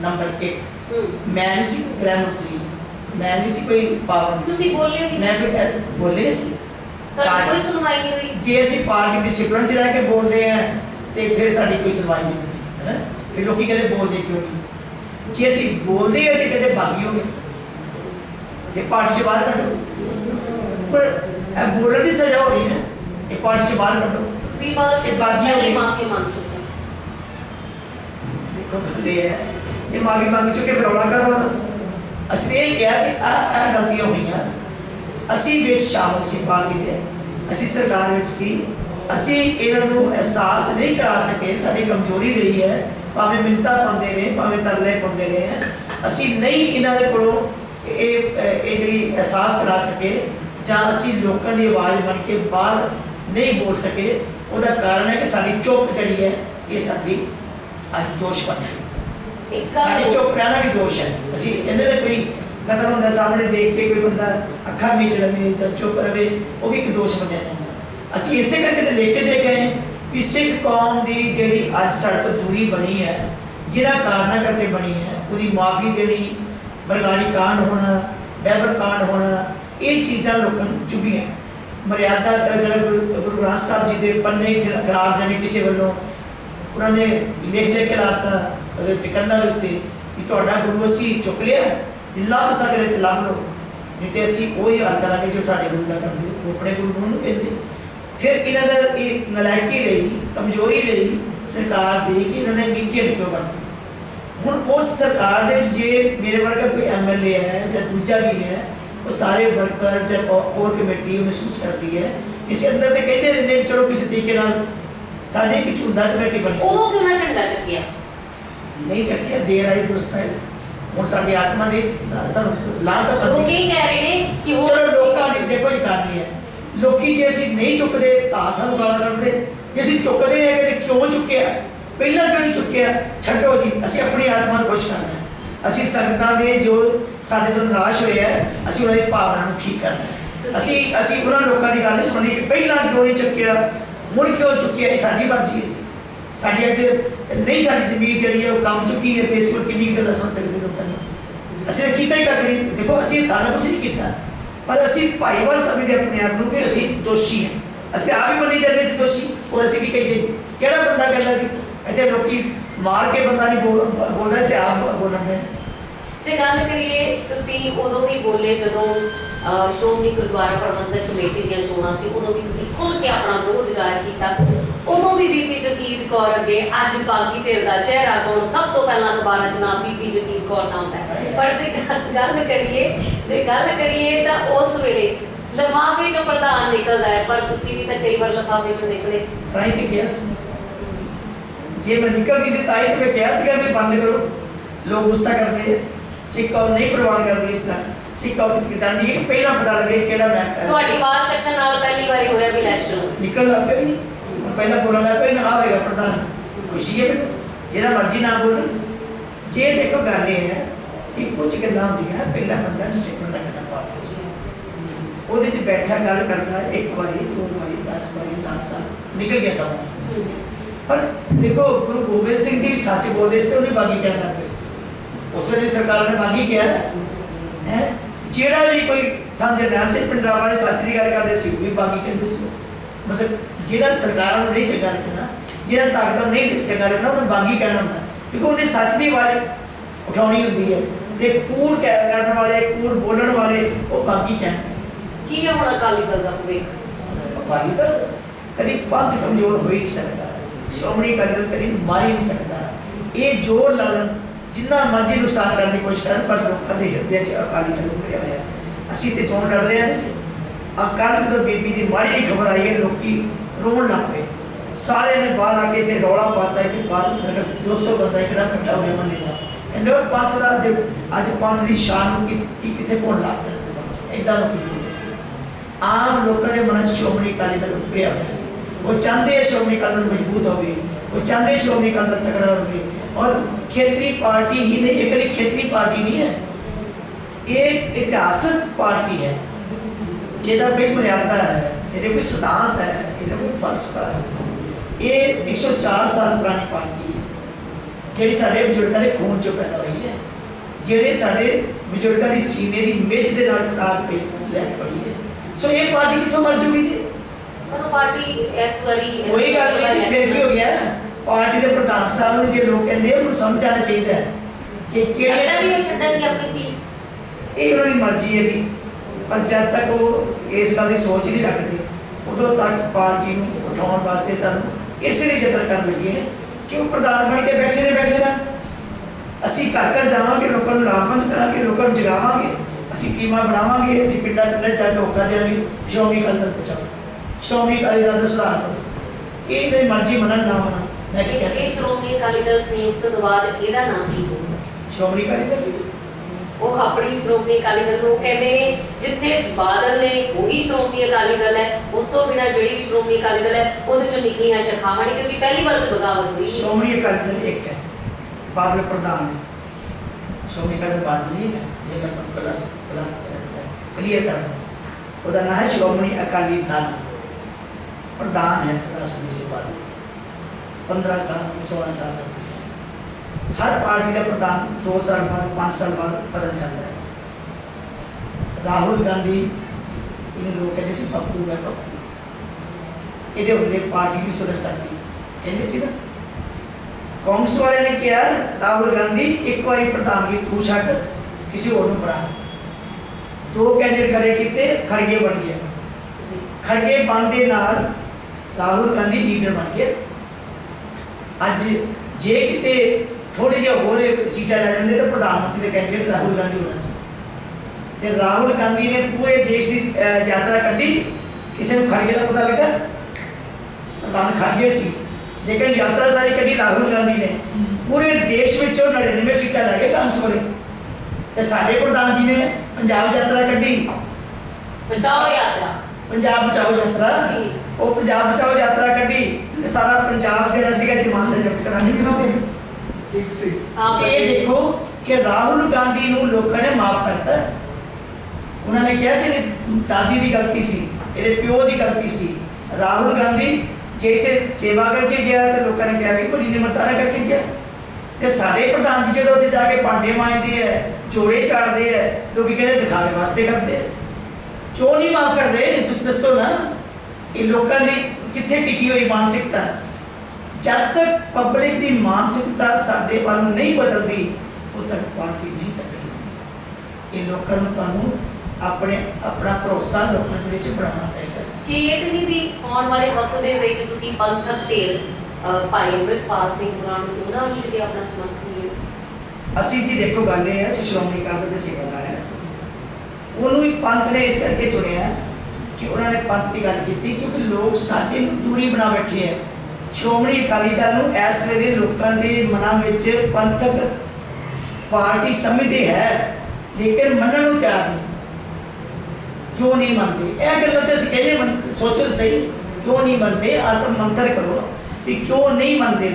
A: ਨੰਬਰ 1
B: ਹੂੰ।
A: ਮੈਂ ਨਹੀਂ ਸੀ ਗ੍ਰਹਿ ਮੰਤਰੀ ਮੈਂ ਨਹੀਂ ਸੀ ਕੋਈ ਪਾਵਰ
B: ਤੁਸੀਂ ਬੋਲੇ
A: ਮੈਂ ਬੋਲੇ ਸੀ?
B: ਤੁਹਾਡੀ ਕੋਈ ਸੁਣਵਾਈ ਨਹੀਂ ਹੋਈ?
A: ਜੇ ਅਸੀਂ ਪਾਰਟੀ ਡਿਸਪਲਿਨ 'ਚ ਰਹਿ ਕੇ ਬੋਲਦੇ ਆ ਤੇ ਫਿਰ ਸਾਡੀ ਕੋਈ ਸੁਣਵਾਈ ਨਹੀਂ ਹੁੰਦੀ ਹੈ? ਨਾ ਫਿਰ ਲੋਕੀ ਕਹਿੰਦੇ ਬੋਲਦੇ ਕਿਉਂ ਨਹੀਂ? ਜੇ ਅਸੀਂ ਬੋਲਦੇ ਆ ਤੇ ਕਹਿੰਦੇ ਬਾਗੀ ਹੋ ਗਏ। ਇਹ ਪਾਰਟੀ 'ਚ ਬਾਹਰ ਕੱਢੋ। ਪਰ ਇਹ ਬੋਲਣ ਦੀ ਸਜ਼ਾ ਹੋ ਰਹੀ ਨਾ ਇਹ ਪਾਰਟੀ 'ਚ ਬਾਹਰ ਕੱਢੋ।
B: ਸੁਖਬੀਰ ਬਾਦਲ
A: ਇਹ ਬਾਗੀ ਹੋ।
B: ਮਾਫੀ ਮੰਗ ਚੁੱਕੇ
A: ਦੇਖੋ ਇਹ ਹੈ ਜੇ ਮਾਫੀ ਮੰਗ ਚੁੱਕੇ ਫਿਰ ਰੌਲਾ ਕਰੋ ਨਾ ਅਸੀਂ ਇਹ ਕਿਹਾ ਕਿ ਆ ਆ ਗਲਤੀਆਂ ਹੋਈਆਂ। ਅਸੀਂ ਵਿੱਚ ਸ਼ਾਮਲ ਸੀ ਪਾਰਟੀ ਦੇ ਅਸੀਂ ਸਰਕਾਰ ਵਿੱਚ ਸੀ। ਅਸੀਂ ਇਹਨਾਂ ਨੂੰ ਅਹਿਸਾਸ ਨਹੀਂ ਕਰਾ ਸਕੇ। ਸਾਡੀ ਕਮਜ਼ੋਰੀ ਰਹੀ ਹੈ। ਭਾਵੇਂ ਮਿੰਤਾ ਪਾਉਂਦੇ ਰਹੇ ਭਾਵੇਂ ਤਰਲੇ ਪਾਉਂਦੇ ਰਹੇ ਅਸੀਂ ਨਹੀਂ ਇਹਨਾਂ ਦੇ ਕੋਲੋਂ ਇਹ ਇਹ ਜਿਹੜੀ ਅਹਿਸਾਸ ਕਰਾ ਸਕੇ ਜਾਂ ਅਸੀਂ ਲੋਕਾਂ ਦੀ ਆਵਾਜ਼ ਬਣ ਕੇ ਬਾਹਰ ਨਹੀਂ ਬੋਲ ਸਕੇ ਉਹਦਾ ਕਾਰਨ ਹੈ ਕਿ ਸਾਡੀ ਚੁੱਪ ਜਿਹੜੀ ਹੈ ਇਹ ਸਾਡੀ ਅੱਜ ਦੋਸ਼ ਬਣ ਗਈ। ਸਾਡੇ ਚੁੱਪ ਰਹਿਣਾ ਵੀ ਦੋਸ਼ ਹੈ। ਅਸੀਂ ਇਹਦੇ ਤੇ ਕੋਈ ਕਤਲ ਹੁੰਦਾ ਸਾਹਮਣੇ ਦੇਖ ਕੇ ਕੋਈ ਬੰਦਾ ਅੱਖਾਂ ਮੀਚ ਲਵੇ ਜਾਂ ਚੁੱਪ ਰਵੇ, ਉਹ ਵੀ ਇੱਕ ਦੋਸ਼ ਮੰਨਿਆ ਜਾਂਦਾ ਅਸੀਂ ਇਸੇ ਕਰਕੇ ਤਾਂ ਲਿਖ ਕੇ ਦੇ ਗਏ ਕਿ ਸਿੱਖ ਕੌਮ ਦੀ ਜਿਹੜੀ ਅੱਜ ਸਾਡੇ ਤੋਂ ਦੂਰੀ ਬਣੀ ਹੈ, ਜਿਹਨਾਂ ਕਾਰਨਾਂ ਕਰਕੇ ਬਣੀ ਹੈ, ਉਹਦੀ ਮਾਫੀ ਦੇਣੀ, ਬਰਗਾੜੀ ਕਾਂਡ ਹੋਣਾ ਬੈਬਰ ਕਾਂਡ ਹੋਣਾ, ਇਹ ਚੀਜ਼ਾਂ ਲੋਕਾਂ ਨੂੰ ਚੁਭੀਆਂ। ਮਰਿਆਦਾ ਜਿਹੜਾ ਗੁਰੂ ਗ੍ਰੰਥ ਸਾਹਿਬ ਜੀ ਦੇ ਪੰਨੇ ਖਿਲਾ- ਦੇਣੇ ਕਿਸੇ ਵੱਲੋਂ ਉਹਨਾਂ ਨੇ ਲਿਖ ਲਿਖ ਕੇ ਲਾਤਾ ਉਹਦੇ ਟਿਕੰਨਾਂ ਦੇ ਉੱਤੇ ਕਿ ਤੁਹਾਡਾ ਗੁਰੂ ਅਸੀਂ ਚੁੱਕ ਲਿਆ। ਜਿੱਲਾ ਸਾਡੇ ਤੇ ਲੱਭ ਲਓ ਨਹੀਂ ਤੇ ਅਸੀਂ ਉਹੀ ਹਾਲ ਕਰਾਂਗੇ ਜੋ ਸਾਡੇ ਗੁਰੂ ਦਾ ਕਰਦੇ ਉਹ ਆਪਣੇ ਗੁਰੂ ਨੂੰ ਕਹਿੰਦੇ। ਫਿਰ ਇਹਨਾਂ ਦਾ ਇਹ ਨਲਾਇਕੀ ਰਹੀ ਕਮਜ਼ੋਰੀ ਰਹੀ ਸਰਕਾਰ ਦੀ ਕਿ ਇਹਨਾਂ ਨੇ ਨੀਤੀਆਂ ਕਿਉਂ ਵਰਤੀ ਹੁਣ ਉਸ ਸਰਕਾਰ ਦੇ ਵਿੱਚ ਜੇ ਮੇਰੇ ਵਰਗਾ ਕੋਈ ਐਮਐਲਏ ਹੈ ਜਾਂ ਦੂਜਾ ਵੀ ਹੈ ਉਹ ਸਾਰੇ ਵਰਕਰ ਜਾਂ ਕੋਰ ਕਮੇਟੀ ਉਹ ਮਹਿਸੂਸ ਕਰਦੀ ਹੈ ਕਿਸੇ ਅੰਦਰ ਤੇ ਕਹਿੰਦੇ ਨੇ, ਚਲੋ ਕਿਸੇ ਤਰੀਕੇ ਨਾਲ ਸਾਡੇ ਇੱਕ ਝੁੰਡਾ ਕਮੇਟੀ ਬਣੀ
B: ਉਦੋਂ ਕਿਉਂ ਨਾ ਝੰਡਾ ਚੱਕਿਆ?
A: ਨਹੀਂ ਚੱਕਿਆ ਦੇਰ ਆਈ ਦੋਸਤਾਂ ਹੁਣ ਸਾਡੀ ਆਤਮਾ ਨੇ ਸਾਨੂੰ ਲਾਂ ਤਾਂ ਬੰਦੀ।
B: ਇਹ ਕਹਿ ਰਹੇ ਨੇ ਕਿ ਹੁਣ
A: ਚਲੋ ਲੋਕਾਂ ਦੀ ਦੇਖੋ ਹੀ ਕਰਨੀ ਹੈ। ਲੋਕੀ ਜੇ ਅਸੀਂ ਨਹੀਂ ਚੁੱਕਦੇ ਤਾਂ ਸਾਨੂੰ ਗਾਲਾਂ ਕੱਢਦੇ। ਜੇ ਅਸੀਂ ਚੁੱਕਦੇ ਹਾਂ ਕਿ ਕਿਉਂ ਚੁੱਕਿਆ? ਪਹਿਲਾਂ ਕਿਉਂ ਚੁੱਕਿਆ? ਛੱਡੋ ਜੀ ਅਸੀਂ ਆਪਣੀ ਆਤਮਾ ਨੂੰ ਖੁਸ਼ ਕਰਨਾ ਹੈ। ਅਸੀਂ ਸੰਗਤਾਂ ਦੇ ਜੋ ਸਾਡੇ ਤੋਂ ਨਿਰਾਸ਼ ਹੋਏ ਹੈ ਅਸੀਂ ਉਹਨਾਂ ਦੀ ਭਾਵਨਾ ਨੂੰ ਠੀਕ ਕਰਨਾ ਅਸੀਂ ਅਸੀਂ ਉਹਨਾਂ ਲੋਕਾਂ ਦੀ ਗੱਲ ਨਹੀਂ ਸੁਣਨੀ ਕਿ ਪਹਿਲਾਂ ਕਿਉਂ ਨਹੀਂ ਚੁੱਕਿਆ? ਹੁਣ ਕਿਉਂ ਚੁੱਕਿਆ? ਇਹ ਸਾਡੀ ਮਰਜ਼ੀ ਹੈ ਜੀ। ਸਾਡੀ ਅੱਜ ਨਹੀਂ ਸਾਡੀ ਜ਼ਮੀਰ ਜਿਹੜੀ ਹੈ ਉਹ ਕੰਮ ਚੁੱਕੀ ਹੈ ਤੇ ਅਸੀਂ ਕਿੰਨੀ ਕੁ ਸੁਣ ਸਕਦੇ ਲੋਕਾਂ ਨੂੰ? ਅਸੀਂ ਕੀਤਾ ਹੀ ਕੱਖ ਦੇਖੋ, ਅਸੀਂ ਤਾਂ ਕੁਝ ਨਹੀਂ ਕੀਤਾ। ਪਰ ਅਸੀਂ ਭਾਈਵਾਲ ਸਮਝਦੇ ਆਪਣੇ ਆਪ ਨੂੰ ਕਿ ਅਸੀਂ ਦੋਸ਼ੀ ਹਾਂ। ਅਸੀਂ ਆਪ ਹੀ ਮੰਨੀ ਜਾਂਦੇ ਸੀ ਦੋਸ਼ੀ। ਉਹ ਅਸੀਂ ਕੀ ਕਹੀਏ ਜੀ? ਕਿਹੜਾ ਬੰਦਾ ਕਹਿੰਦਾ ਜੀ? ਇੱਥੇ ਲੋਕੀ ਮਾਰ ਕੇ ਬੰਦਾ ਨਹੀਂ ਬੋਲ ਬੋਲਦਾ ਤੇ ਆਪ ਬੋਲਣ
B: ਜੇ ਗੱਲ ਕਰੀਏ, ਤੁਸੀਂ ਉਦੋਂ ਵੀ ਬੋਲੇ ਜਦੋਂ ਸ਼੍ਰੋਮਣੀ ਗੁਰਦੁਆਰਾ ਪ੍ਰਬੰਧਕ ਕਮੇਟੀ ਦੀਆਂ ਚੋਣਾਂ ਸੀ, ਉਦੋਂ ਵੀ ਤੁਸੀਂ ਖੁੱਲ੍ਹ ਕੇ ਆਪਣਾ ਵਿਰੋਧ ਜ਼ਾਹਿਰ ਕੀਤਾ। ਉਦੋਂ ਵੀ ਬੀਬੀ ਜਗੀਰ ਕੌਰ ਅੱਗੇ ਅੱਜ ਬਾਗੀ ਧਿਰ ਦਾ ਚਿਹਰਾ ਕੌਣ? ਸਭ ਤੋਂ ਪਹਿਲਾਂ ਅਖਬਾਰਾਂ 'ਚ ਨਾਮ ਬੀਬੀ ਜਗੀਰ ਕੌਰ ਨਾਮ ਹੈ। ਪਰ ਜੇ ਗੱਲ- ਕਰੀਏ ਜੇ ਗੱਲ ਕਰੀਏ ਤਾਂ ਉਸ ਵੇਲੇ ਲਿਫਾਫੇ 'ਚੋਂ ਪ੍ਰਧਾਨ ਨਿਕਲਦਾ ਹੈ ਪਰ ਤੁਸੀਂ ਵੀ ਤਾਂ ਕਈ ਵਾਰ ਲਿਫਾਫੇ 'ਚੋਂ ਨਿਕਲੇ ਸੀ।
A: ਤਾਂ ਹੀ ਤੇ ਕਿਹਾ ਸੀ। ਜੇ ਮੈਂ ਨਿਕਲ ਗਈ ਸੀ ਤਾਂ ਹੀ ਤੇ ਮੈਂ ਕਿਹਾ ਸੀਗਾ ਵੀ ਬੰਦ ਕਰੋ। ਲੋਕ ਗੁੱਸਾ ਕਰਦੇ। ਸਿੱਖ ਕੌਮ ਨਹੀਂ ਪ੍ਰਵਾਨ ਕਰਦੀ ਇਸ ਤਰ੍ਹਾਂ। ਸਿੱਖ ਕੌਮ ਚਾਹੁੰਦੀ ਹੈ ਪਹਿਲਾਂ ਪਤਾ ਲੱਗੇ ਕਿਹੜਾ ਮੈਂ
B: ਤੁਹਾਡੀ ਆਵਾਜ਼ ਚੱਕਣ ਨਾਲ ਪਹਿਲੀ ਵਾਰੀ ਹੋਇਆ ਵੀ ਇਲੈਕਸ਼ਨ
A: ਨਿਕਲ ਲੱਗ ਹੀ ਨਹੀਂ। ਪਹਿਲਾਂ ਬੋਲਣ ਲੱਗ ਪਿਆ ਨਾ ਹੋਏਗਾ ਪ੍ਰਧਾਨ। ਖੁਸ਼ੀ ਹੈ ਮੈਨੂੰ, ਜਿਹੜਾ ਮਰਜ਼ੀ ਨਾ ਬੋਲ। ਜੇ ਦੇਖੋ ਗੱਲ ਇਹ ਹੈ ਕਿ ਕੁਝ ਗੱਲਾਂ ਹੁੰਦੀਆਂ, ਪਹਿਲਾਂ ਬੰਦਾ ਡਿਸਪਲਿਨ ਰੱਖਦਾ ਪਾਪ ਉਹਦੇ 'ਚ ਬੈਠਾ ਗੱਲ ਕਰਦਾ, ਇੱਕ ਵਾਰੀ, ਦੋ ਵਾਰੀ 10 ਵਾਰੀ 10 ਸਾਲ, ਨਿਕਲ ਗਿਆ ਸਮਝ ਪਰ ਦੇਖੋ, ਗੁਰੂ ਗੋਬਿੰਦ ਸਿੰਘ ਜੀ ਵੀ ਸੱਚ ਬੋਲਦੇ ਸੀ ਤੇ ਉਹਨੇ ਬਾਗੀ ਕਹਿੰਦਾ ਪਿਆ ਉਸ ਵੇਲੇ ਸਰਕਾਰ ਨੇ ਬਾਗੀ ਕਿਹਾ, ਹੈ? ਜਿਹੜਾ ਵੀ ਕੋਈ ਸੰਤ ਜਰਨੈਲ ਸਿੰਘ ਪਿੰਡਰਾ ਵਾਲੇ ਸੱਚ ਦੀ ਗੱਲ ਕਰਦੇ ਸੀ, ਉਹ ਵੀ ਬਾਗੀ ਕਹਿੰਦੇ ਸੀ। ਮਤਲਬ ਜਿਹੜਾ ਸਰਕਾਰਾਂ ਨੂੰ ਨਹੀਂ ਚੰਗਾ ਲੱਗਣਾ ਜਿਹੜਾ ਤਾਕਤਾਂ ਨਹੀਂ ਚੰਗਾ ਲੱਗਣਾ ਉਹਨੂੰ ਬਾਗੀ ਕਹਿਣਾ ਹੁੰਦਾ। ਕਿਉਂਕਿ ਉਹਨੇ ਸੱਚ ਦੀ ਆਵਾਜ਼ ਉਠਾਉਣੀ ਹੁੰਦੀ ਹੈ। ਤੇ ਕੂੜ ਕਹਿ- ਕਰਨ ਵਾਲੇ ਕੂੜ ਬੋਲਣ ਵਾਲੇ ਉਹ ਬਾਗੀ ਕਹਿੰਦੇ
B: ਕੀ ਹੈ ਹੁਣ ਅਕਾਲੀ ਦਲ ਦਾ ਭਵਿੱਖ?
A: ਅਕਾਲੀ ਦਲ ਕਦੀ ਪੰਥ ਕਮਜ਼ੋਰ ਹੋ ਹੀ ਨਹੀਂ ਸਕਦਾ। ਸ਼੍ਰੋਮਣੀ ਅਕਾਲੀ ਦਲ ਕਦੀ ਮਾਰ ਹੀ ਨਹੀਂ ਸਕਦਾ। ਇਹ ਜ਼ੋਰ ਲਾਉਣ ਜਿੰਨਾ ਮਰਜ਼ੀ ਨੁਕਸਾਨ ਕਰਨ ਦੀ ਕੋਸ਼ਿਸ਼ ਕਰਨ ਪਰ ਲੋਕਾਂ ਦੇ ਹਿਰਦੇ 'ਚ ਅਕਾਲੀ ਦਲ ਉਭਰਿਆ ਹੋਇਆ। ਅਸੀਂ ਤੇ ਚੋਣ ਲੜ ਰਹੇ ਹਾਂ ਜੀ। ਅਕਾਲੀ ਜਦੋਂ ਬੀਬੀ ਦੀ ਮਾੜੀ ਖਬਰ ਆਈ ਹੈ ਲੋਕੀ ਰੋਣ ਲੱਗ ਪਏ। ਸਾਰੇ ਨੇ ਬਾਹਰ ਆ ਕੇ ਤੇ ਰੌਲਾ ਪਾਤਾ ਕਿ ਬਾਹਰ 200 ਬੰਦਾ ਇਕੜਾ ਇਕੱਠਾ ਹੋ ਗਿਆ ਮੰਨੇ ਦਾ। ਕਹਿੰਦੇ ਉਹ ਪੰਥ ਦਾ ਅੱਜ ਅੱਜ ਪੰਥ ਦੀ ਸ਼ਾਨ ਨੂੰ ਕਿ ਕਿੱਥੇ ਪਹੁੰਚ ਲਾਤਾ ਇਦਾਂ ਲੋਕੀ ਬੋਲਦੇ ਸੀ। ਆਮ ਲੋਕਾਂ ਦੇ ਮਨ 'ਚ ਸ਼੍ਰੋਮਣੀ ਅਕਾਲੀ ਦਲ ਹੋਇਆ। ਉਹ ਚਾਹੁੰਦੇ ਹੈ ਸ਼੍ਰੋਮਣੀ ਅਕਾਲੀ ਦਲ ਮਜ਼ਬੂਤ ਹੋਵੇ। ਉਹ ਚਾਹੁੰਦੇ ਹੈ ਸ਼੍ਰੋਮਣੀ ਅਕਾਲੀ ਦਲ ਤਕੜਾ ਹੋਵੇ। ਔਰ ਖੇਤਰੀ ਪਾਰਟੀ ਹੀ ਨਹੀਂ ਇਕੱਲੀ ਖੇਤਰੀ ਪਾਰਟੀ ਨਹੀਂ ਹੈ। ਇਹ ਇਤਿਹਾਸਕ ਪਾਰਟੀ ਹੈ। ਇਹਦਾ ਕੋਈ ਮਰਿਆਦਾ ਹੈ? ਇਹਦੇ ਕੋਈ ਸਿਧਾਂਤ ਹੈ? ਇਹਦਾ ਕੋਈ ਫਲਸਫਾ ਹੈ। ਇਹ 104 ਸਾਲ ਪੁਰਾਣੀ ਪਾਰਟੀ ਹੈ ਜਿਹੜੀ ਸਾਡੇ ਬਜ਼ੁਰਗਾਂ ਦੇ ਖੂਨ ਚੋਂ ਪੈਦਾ ਹੋਈ ਹੈ ਜਿਹੜੇ ਸਾਡੇ ਬਜ਼ੁਰਗਾਂ ਦੀ ਸੀਨੇ ਦੀ ਮਿੱਝ ਦੇ ਨਾਲ ਖਰਾਬ ਪੇ ਲੈ ਪੜੀ ਹੈ। ਸੋ ਇਹ ਪਾਰਟੀ ਕਿੱਥੋਂ ਮਰ ਜੂਗੀ ਜੀ?
B: ਪਰ ਪਾਰਟੀ ਇਸ ਵਾਰੀ
A: ਕੋਈ ਗੱਲ ਨਹੀਂ ਫਿਰ ਵੀ ਹੋ ਗਿਆ। ਪਾਰਟੀ ਦੇ ਪ੍ਰਧਾਨ ਸਾਹਿਬ ਨੂੰ ਜੇ ਲੋਕ ਕਹਿੰਦੇ ਉਹਨੂੰ ਸਮਝ ਚਾਹੀਦਾ ਹੈ ਕਿ
B: ਵੀ
A: ਕਿਹੜੇ
B: ਉਹ ਛੱਡਣਗੇ ਆਪਣੀ ਸੀਟ।
A: ਇਹ ਉਹਨਾਂ ਦੀ ਮਰਜ਼ੀ ਹੈ ਜੀ। ਪਰ ਜਦ ਤੱਕ ਉਹ ਇਸ ਗੱਲ ਦੀ ਸੋਚ ਨਹੀਂ ਰੱਖਦੇ ਉਦੋਂ ਤੱਕ ਪਾਰਟੀ ਨੂੰ ਉਠਾਉਣ ਵਾਸਤੇ ਸਾਨੂੰ ਇਸੇ ਲਈ ਯਤਨ ਕਰਨ ਲੱਗੇ ਹਾਂ ਕਿ ਉਹ ਪ੍ਰਧਾਨ ਬਣ ਕੇ ਬੈਠੇ ਨੇ ਬੈਠੇ ਰਹਿਣ। ਅਸੀਂ ਘਰ ਘਰ ਜਾਵਾਂਗੇ ਲੋਕਾਂ ਨੂੰ ਲਾਭਬੰਦ ਕਰਾਂਗੇ ਲੋਕਾਂ ਨੂੰ ਜਗਾਵਾਂਗੇ। ਅਸੀਂ ਕੀਮਾ ਬਣਾਵਾਂਗੇ ਅਸੀਂ ਪਿੰਡਾਂ ਪਿੰਡਾਂ ਜਾ ਲੋਕਾਂ ਦੇ ਆਗੇ ਸ਼ੌਮੀ ਕਲਦਰ ਪਹੁੰਚਾਓ ਸ਼ੌਮੀ ਕਲਦਰ ਦਾ ਸੁਧਾਰ ਕਰੋ। ਇਹ ਨਹੀਂ ਮਰਜ਼ੀ ਮੰਨਣ ਨਾ ਮੰਨਣ ਮੈਂ ਕੀ ਕਹਿ
B: ਸ਼੍ਰੋਮਣੀ ਅਕਾਲੀ ਦਲ ਸੰਯੁਕਤ ਬਾਅਦ ਇਹਦਾ ਨਾਮ ਕੀ ਹੋਊਗਾ?
A: ਸ਼ੌਮੀ ਕਲਦਰ
B: ਉਹ ਆਪਣੀ ਸ਼੍ਰੋਮਣੀ ਅਕਾਲੀ ਦਲ ਨੂੰ ਕਹਿੰਦੇ ਜਿੱਥੇ ਬਾਦਲ ਨੇ ਉਹੀ ਸ਼੍ਰੋਮਣੀ ਅਕਾਲੀ ਦਲ ਹੈ, ਉਸ ਤੋਂ ਬਿਨਾਂ ਜਿਹੜੀ ਵੀ ਸ਼੍ਰੋਮਣੀ ਅਕਾਲੀ ਦਲ ਹੈ, ਉਹਦੇ ਚੋਂ ਨਿਕਲੀਆਂ ਸ਼ਾਖਾਵਾਂ ਨੇ, ਕਿਉਂਕਿ ਪਹਿਲੀ ਵਾਰ ਤਾਂ ਬਗਾਵਤ ਹੋਈ
A: ਸ਼੍ਰੋਮਣੀ ਅਕਾਲੀ ਦਲ ਇੱਕ ਹੈ, ਬਾਦਲ ਪ੍ਰਧਾਨ ਹੈ। ਸ਼੍ਰੋਮਣੀ ਅਕਾਲੀ ਦਲ ਬਾਦਲ ਨਹੀਂ ਹੈ, ਇਹ ਮੈਂ ਤੁਹਾਨੂੰ ਪਹਿਲਾਂ ਕਲੀਅਰ ਕਰ ਦਿੰਦਾ ਉਹਦਾ ਨਾਮ ਹੈ ਸ਼੍ਰੋਮਣੀ ਅਕਾਲੀ ਦਲ। ਪ੍ਰਧਾਨ ਹੈ ਸਰਦਾਰ ਸੁਖਬੀਰ ਸਿੰਘ ਬਾਦਲ। 15 ਸਾਲ 16 ਸਾਲ ਦਾ ਪ੍ਰਧਾਨ 2 ਸਾਲ ਬਾਅਦ 5 ਸਾਲ ਬਾਅਦ ਬਦਲ ਜਾਂਦਾ ਹੈ ਰਾਹੁਲ ਗਾਂਧੀ ਇਹਨੂੰ ਲੋਕ ਕਹਿੰਦੇ ਸੀ ਪੱਪੂ ਹੈ ਪੱਪੂ ਇਹਦੇ ਹੁੰਦੇ ਪਾਰਟੀ ਵੀ ਸੁਧਰ ਸਕਦੀ ਕਹਿੰਦੇ ਸੀ ਨਾ ਕਾਂਗਰਸ ਵਾਲਿਆਂ ਨੇ ਕਿਹਾ ਰਾਹੁਲ ਗਾਂਧੀ ਇੱਕ ਵਾਰੀ ਪ੍ਰਧਾਨਗੀ ਤੂੰ ਛੱਡ ਕਿਸੇ ਹੋਰ ਨੂੰ ਬਣਾ ਦੋ ਕੈਂਡੀਡੇਟ ਖੜੇ ਕੀਤੇ ਖੜਗੇ ਬਣ ਗਿਆ
B: ਜੀ
A: ਖੜਗੇ ਬਣ ਦੇ ਨਾਲ ਰਾਹੁਲ ਗਾਂਧੀ ਲੀਡਰ ਬਣ ਗਿਆ ਅੱਜ ਜੇ ਕਿਤੇ ਥੋੜੀ ਜਿਹੀ ਹੋਰ ਸੀਟਾਂ ਲੈ ਜਾਂਦੇ ਤਾਂ ਪ੍ਰਧਾਨ ਮੰਤਰੀ ਦੇ ਕੈਂਡੀਡੇਟ ਰਾਹੁਲ ਗਾਂਧੀ ਹੋਣਾ ਸੀ। ਤੇ ਰਾਹੁਲ ਗਾਂਧੀ ਨੇ ਪੂਰੇ ਦੇਸ਼ ਦੀ ਯਾਤਰਾ ਕੱਢੀ ਕਿਸੇ ਨੂੰ ਖੜਗੇ ਦਾ ਪਤਾ ਲੱਗਾ? ਪ੍ਰਧਾਨ ਖੜਗੇ ਸੀ। ਲੇਕਿਨ ਯਾਤਰਾ ਸਾਰੀ ਕੱਢੀ ਰਾਹੁਲ ਗਾਂਧੀ ਨੇ। ਪੂਰੇ ਦੇਸ਼ ਵਿੱਚੋਂ 99 ਸੀਟਾਂ ਲੈ ਗਏ ਕਾਂਗਰਸ ਵਾਲੇ। ਤੇ ਸਾਡੇ ਪ੍ਰਧਾਨ ਜੀ ਨੇ ਪੰਜਾਬ ਯਾਤਰਾ ਕੱਢੀ।
B: ਬਚਾਓ ਯਾਤਰਾ।
A: ਪੰਜਾਬ ਬਚਾਓ ਯਾਤਰਾ। ਉਹ ਪੰਜਾਬ ਬਚਾਓ ਯਾਤਰਾ ਕੱਢੀ ਤੇ ਸਾਰਾ ਪੰਜਾਬ ਜਿਹੜਾ ਸੀਗਾ ਜਮਾਨਤ ਜ਼ਬਤ ਕਰਾਂਗੇ। ਜਨਾਬ
C: ਇੱਕ ਸੀ।
A: ਤੁਸੀਂ ਇਹ ਦੇਖੋ ਕਿ ਰਾਹੁਲ ਗਾਂਧੀ ਨੂੰ ਲੋਕਾਂ ਨੇ ਮਾਫ ਕਰਤਾ। ਉਹਨਾਂ ਨੇ ਕਿਹਾ ਕਿ ਇਹਦੀ ਦਾਦੀ ਦੀ ਗਲਤੀ ਸੀ ਇਹਦੇ ਪਿਓ ਦੀ ਗਲਤੀ ਸੀ। ਰਾਹੁਲ ਗਾਂਧੀ ਜੇ ਤੇ ਸੇਵਾ ਕਰਕੇ ਗਿਆ ਤੇ ਲੋਕਾਂ ਨੇ ਕਿਹਾ ਵੀ ਬੜੀ ਨਿਮਰਤਾ ਨਾਲ ਕਰਕੇ ਗਿਆ। ਤੇ ਸਾਡੇ ਪ੍ਰਧਾਨ ਜੀ ਜਦੋਂ ਉੱਥੇ ਜਾ ਕੇ ਭਾਂਡੇ ਮਾਂਜਦੇ ਐ ਜੋੜੇ ਚਾੜਦੇ ਐ ਲੋਕੀ ਕਹਿੰਦੇ ਦਿਖਾਵੇ ਵਾਸਤੇ ਕਰਦੇ ਐ ਕਿਉਂ ਨਹੀਂ ਮਾਫ ਕਰਦੇ? ਤੁਸੀਂ ਦੱਸੋ ਨਾ। ਇਹ ਲੋਕਾਂ ਦੀ ਕਿੱਥੇ ਟਿਕੀ ਹੋਈ ਮਾਨਸਿਕਤਾ? ਜਦ ਤੱਕ ਪਬਲਿਕ ਦੀ ਮਾਨਸਿਕਤਾ ਸਾਡੇ ਵੱਲ ਨਹੀਂ ਬਦਲਦੀ ਉਦ ਤੱਕ ਪਾਰਟੀ ਨਹੀਂ ਤਕੜੀ ਇਹ ਲੋਕਾਂ ਨੂੰ ਤੁਹਾਨੂੰ ਆਪਣੇ ਆਪਣਾ ਭਰੋਸਾ ਲੋਕਾਂ ਦੇ ਵਿੱਚ ਬਣਾਉਣਾ ਪਏਗਾ।
B: ਕਿ ਇਹ ਤੇ ਨਹੀਂ ਵੀ ਆਉਣ ਵਾਲੇ ਵਕਤ ਦੇ ਵਿੱਚ ਤੁਸੀਂ ਪੰਥਕ ਅ, ਭਾਈ ਅੰਮ੍ਰਿਤਪਾਲ ਸਿੰਘ ਹੋਰਾਂ ਨੂੰ ਉਹਨਾਂ ਨੂੰ ਜਿਹੜੇ ਆਪਣਾ ਸਮਰਥਨ ਦੇਣ
A: ਅਸੀਂ ਜੀ ਦੇਖੋ ਗੱਲ ਇਹ ਹੈ ਅਸੀਂ ਸ਼੍ਰੋਮਣੀ ਅਕਾਲੀ ਦੇ ਸੇਵਾਦਾਰ ਹਾਂ। ਉਹਨੂੰ ਵੀ ਪੰਥ ਨੇ ਇਸ ਕਰਕੇ ਚੁਣਿਆ ਕਿ ਉਹਨਾਂ ਨੇ ਪੰਥ ਦੀ ਗੱਲ ਕੀਤੀ ਕਿਉਂਕਿ ਲੋਕ ਸਾਡੇ ਨੂੰ ਦੂਰੀ ਬਣਾ ਬੈਠੇ ਹੈ ਸ਼੍ਰੋਮਣੀ ਅਕਾਲੀ ਦਲ ਨੂੰ ਇਸ ਵੇਲੇ ਲੋਕਾਂ ਦੇ ਮਨਾਂ ਵਿੱਚ ਪੰਥਕ ਪਾਰਟੀ ਸਮਝਦੇ ਹੈ, ਲੇਕਿਨ ਮੰਨਣ ਨੂੰ ਤਿਆਰ ਨਹੀਂ। ਕਿਉਂ ਨਹੀਂ ਮੰਨਦੇ? ਇਹ ਗੱਲਾਂ ਤੇ ਅਸੀਂ ਕਹਿੰਦੇ ਮੰਨ ਸੋਚੋ ਸਹੀ, ਕਿਉਂ ਨਹੀਂ ਮੰਨਦੇ? ਆਤਮ ਮੰਥਨ ਕਰੋ ਵੀ ਕਿਉਂ ਨਹੀਂ ਮੰਨਦੇ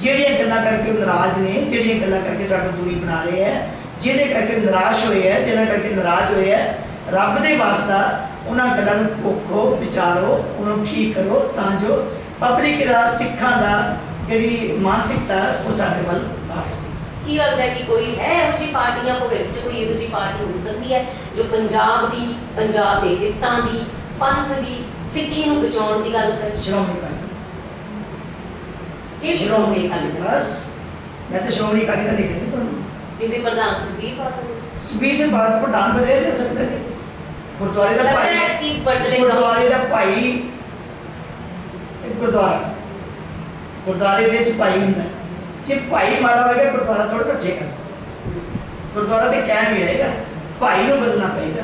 A: ਜਿਹੜੀਆਂ ਗੱਲਾਂ ਕਰਕੇ ਉਹ ਨਾਰਾਜ਼ ਨੇ, ਜਿਹੜੀਆਂ ਗੱਲਾਂ ਕਰਕੇ ਸਾਡਾ ਦੂਰੀ ਬਣਾ ਰਹੇ ਹੈ, ਜਿਹਦੇ ਕਰਕੇ ਨਿਰਾਸ਼ ਹੋਏ ਹੈ, ਜਿਹਨਾਂ ਕਰਕੇ ਨਾਰਾਜ਼ ਹੋਏ ਹੈ, ਰੱਬ ਦੇ ਵਾਸਤਾ ਉਹਨਾਂ ਗੱਲਾਂ ਨੂੰ ਕੋਖੋ ਵਿਚਾਰੋ, ਉਹਨਾਂ ਨੂੰ ਠੀਕ ਕਰੋ, ਤਾਂ ਜੋ ਪਬਲਿਕ ਦਾ ਸਿੱਖਾਂ ਦਾ ਜਿਹੜੀ ਮਾਨਸਿਕਤਾ ਉਹ ਸਾਡੇ ਵੱਲ ਆ ਸਕੇ
B: ਕੀ ਲੱਗਦਾ ਹੈ ਕਿ ਕੋਈ ਹੈ ਇਹੋ ਜਿਹੀ ਪਾਰਟੀਆਂ ਭਵਿੱਖ 'ਚ ਕੋਈ ਇਹੋ ਜਿਹੀ ਪਾਰਟੀ ਹੋ ਸਕਦੀ ਹੈ ਜੋ ਪੰਜਾਬ ਦੀ ਪੰਜਾਬ ਦੇ ਹਿੱਤਾਂ ਦੀ ਪੰਥ ਦੀ ਸਿੱਖੀ ਨੂੰ ਬਚਾਉਣ ਦੀ ਗੱਲ ਕਰੇ?
A: ਸ਼੍ਰੋਮਣੀ ਅਕਾਲੀ।
B: ਕਿ?
A: ਸ਼੍ਰੋਮਣੀ ਅਕਾਲੀ। ਬਸ। ਮੈਂ ਤਾਂ ਸ਼੍ਰੋਮਣੀ ਅਕਾਲੀ ਦਲ ਲਿਖਣੀ ਤੁਹਾਨੂੰ
B: ਜਿਹਦੇ ਪ੍ਰਧਾਨ ਸੁਖਬੀਰ ਬਾਦਲ
A: ਸੁਖਬੀਰ ਸਿੰਘ ਬਾਦਲ ਪ੍ਰਧਾਨ ਬਦਲਿਆ ਜਾ ਸਕਦਾ ਜੀ? ਗੁਰਦੁਆਰੇ ਦਾ ਭਾਈ
B: ਬਦਲੇ
A: ਗੁਰਦੁਆਰੇ ਦਾ ਭਾਈ ਗੁਰਦੁਆਰਾ। ਗੁਰਦੁਆਰੇ ਵਿੱਚ ਭਾਈ ਹੁੰਦਾ ਹੈ। ਜੇ ਭਾਈ ਮਾੜਾ ਹੋਏਗਾ ਗੁਰਦੁਆਰਾ ਥੋੜਾ ਟੱਠੇਗਾ ਗੁਰਦੁਆਰਾ ਤੇ ਕਹਿਣ ਵੀ ਆਏਗਾ ਭਾਈ ਨੂੰ ਬਦਲਣਾ ਪਏਗਾ।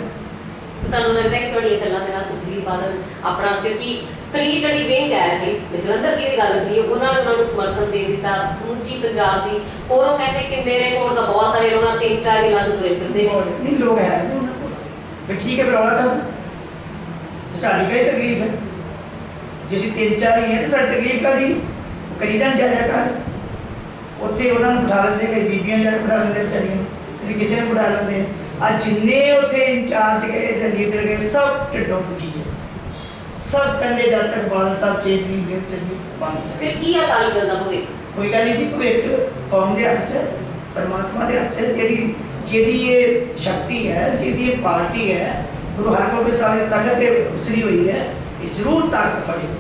B: ਸੋ ਤੁਹਾਨੂੰ ਲੱਗਦਾ ਹੈ ਕਿ ਤੁਹਾਡੀ ਇਹ ਗੱਲਾਂ ਦੇ ਨਾਲ ਸੁਖਬੀਰ ਬਾਦਲ ਆਪਣਾ ਕਿਉਂਕਿ ਸਤਰੀ ਜਿਹੜੀ ਵਿੰਗ ਹੈ ਜਿਹੜੀ ਜਲੰਧਰ ਦੀ ਵੀ ਗੱਲ ਕਰੀ ਉਹਨਾਂ ਨੇ ਉਹਨਾਂ ਨੂੰ ਸਮਰਥਨ ਦੇ ਦਿੱਤਾ। ਸਮੁੱਚੀ ਪੰਜਾਬ ਦੀ ਹੋਰ ਉਹ ਕਹਿੰਦੇ ਕਿ ਮੇਰੇ ਕੋਲ ਤਾਂ ਬਹੁਤ ਸਾਰੇ ਰੋਣਾ ਤਿੰਨ ਚਾਰ ਹੀ ਲੱਗ ਤੁਰੇ ਫਿਰਦੇ ਨੇ।
A: ਨਹੀਂ ਲੋਕ ਹੈ ਫਿਰ ਠੀਕ ਹੈ ਫਿਰ ਰੌਲਾ ਕਰ ਸਾਡੀ ਕੋਈ ਤਕਲੀਫ ਹੈ। ਜੇ ਅਸੀਂ ਤਿੰਨ ਚਾਰ ਹੀ ਹੈ ਤਾਂ ਸਾਡੀ ਤਕਲੀਫ ਕਾਦੀ ਕਰੀ ਜਾਣ ਜਾਇਆ ਕਰ ਉੱਥੇ ਉਹਨਾਂ ਨੂੰ ਬਿਠਾ ਲੈਂਦੇ ਕਈ ਬੀਬੀਆਂ ਜਾ ਬਿਠਾ ਲੈਂਦੇ ਵਿਚਾਰੀਆਂ ਕਦੀ ਕਿਸੇ ਨੂੰ ਬਿਠਾ ਲੈਂਦੇ। ਆ ਜਿੰਨੇ ਉੱਥੇ ਇੰਚਾਰਜ ਗਏ ਜਾਂ ਲੀਡਰ ਗਏ ਸਭ ਢਿੱਡੋਂ ਦੁਖੀ ਹੈ। ਸਭ ਕਹਿੰਦੇ ਜਦ ਤੱਕ ਬਾਦਲ ਸਾਹਿਬ ਚੇਂਜ ਨਹੀਂ ਹੁੰਦੇ ਚੱਲੀ ਬੰਦ ਚੱਲੇ
B: ਫਿਰ ਕੀ ਅਕਾਲੀ ਦਲ ਦਾ ਭਵਿੱਖ?
A: ਕੋਈ ਗੱਲ ਨਹੀਂ ਜੀ ਭਵਿੱਖ ਕੌਮ ਦੇ ਹੱਥ 'ਚ ਪਰਮਾਤਮਾ ਦੇ ਹੱਥ 'ਚ ਜਿਹੜੀ ਜਿਹਦੀ ਇਹ ਸ਼ਕਤੀ ਹੈ ਜਿਹਦੀ ਇਹ ਪਾਰਟੀ ਹੈ ਗੁਰੂ ਹਰਗੋਬਿੰਦ ਸਾਹਿਬ ਦੀ ਤਖਤ ਤੇ ਉਸਰੀ ਹੋਈ ਹੈ ਇਹ ਜ਼ਰੂਰ ਤਾਕਤ ਫੜੇ।
B: ਅਹ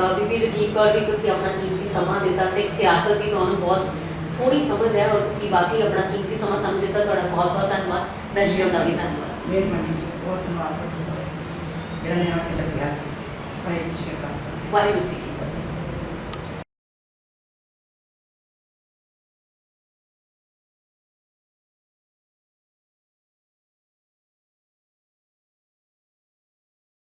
B: ਬੀਬੀ ਜਗੀਰ ਕੌਰ ਜੀ ਤੁਸੀਂ ਆਪਣਾ ਕੀਮਤੀ ਸਮਾਂ ਦਿੱਤਾ ਸਿੱਖ ਸਿਆਸਤ ਦੀ ਤੁਹਾਨੂੰ ਬਹੁਤ ਸੋਹਣੀ ਸਮਝ ਹੈ ਔਰ ਤੁਸੀਂ ਵਾਕਈ ਆਪਣਾ ਕੀਮਤੀ ਸਮਾਂ ਸਾਨੂੰ ਦਿੱਤਾ ਤੁਹਾਡਾ ਬਹੁਤ ਬਹੁਤ ਧੰਨਵਾਦ ਦਰਸ਼ਕਾਂ ਦਾ ਵੀ ਧੰਨਵਾਦ।
A: ਮਿਹਰਬਾਨੀ ਜੀ ਬਹੁਤ ਧੰਨਵਾਦ ਤੁਹਾਡਾ ਸਾਰਿਆਂ ਦਾ। ਜਿਹੜਾ ਨੇ ਆ ਕੇ ਸਾਡੇ ਹਾਜ਼ਰ ਵਾਹਿਗੁਰੂ ਜੀ ਕਾ ਖਾਲਸਾ।
B: ਵਾਹਿਗੁਰੂ ਜੀ ਕੀ ਫਤਿਹ।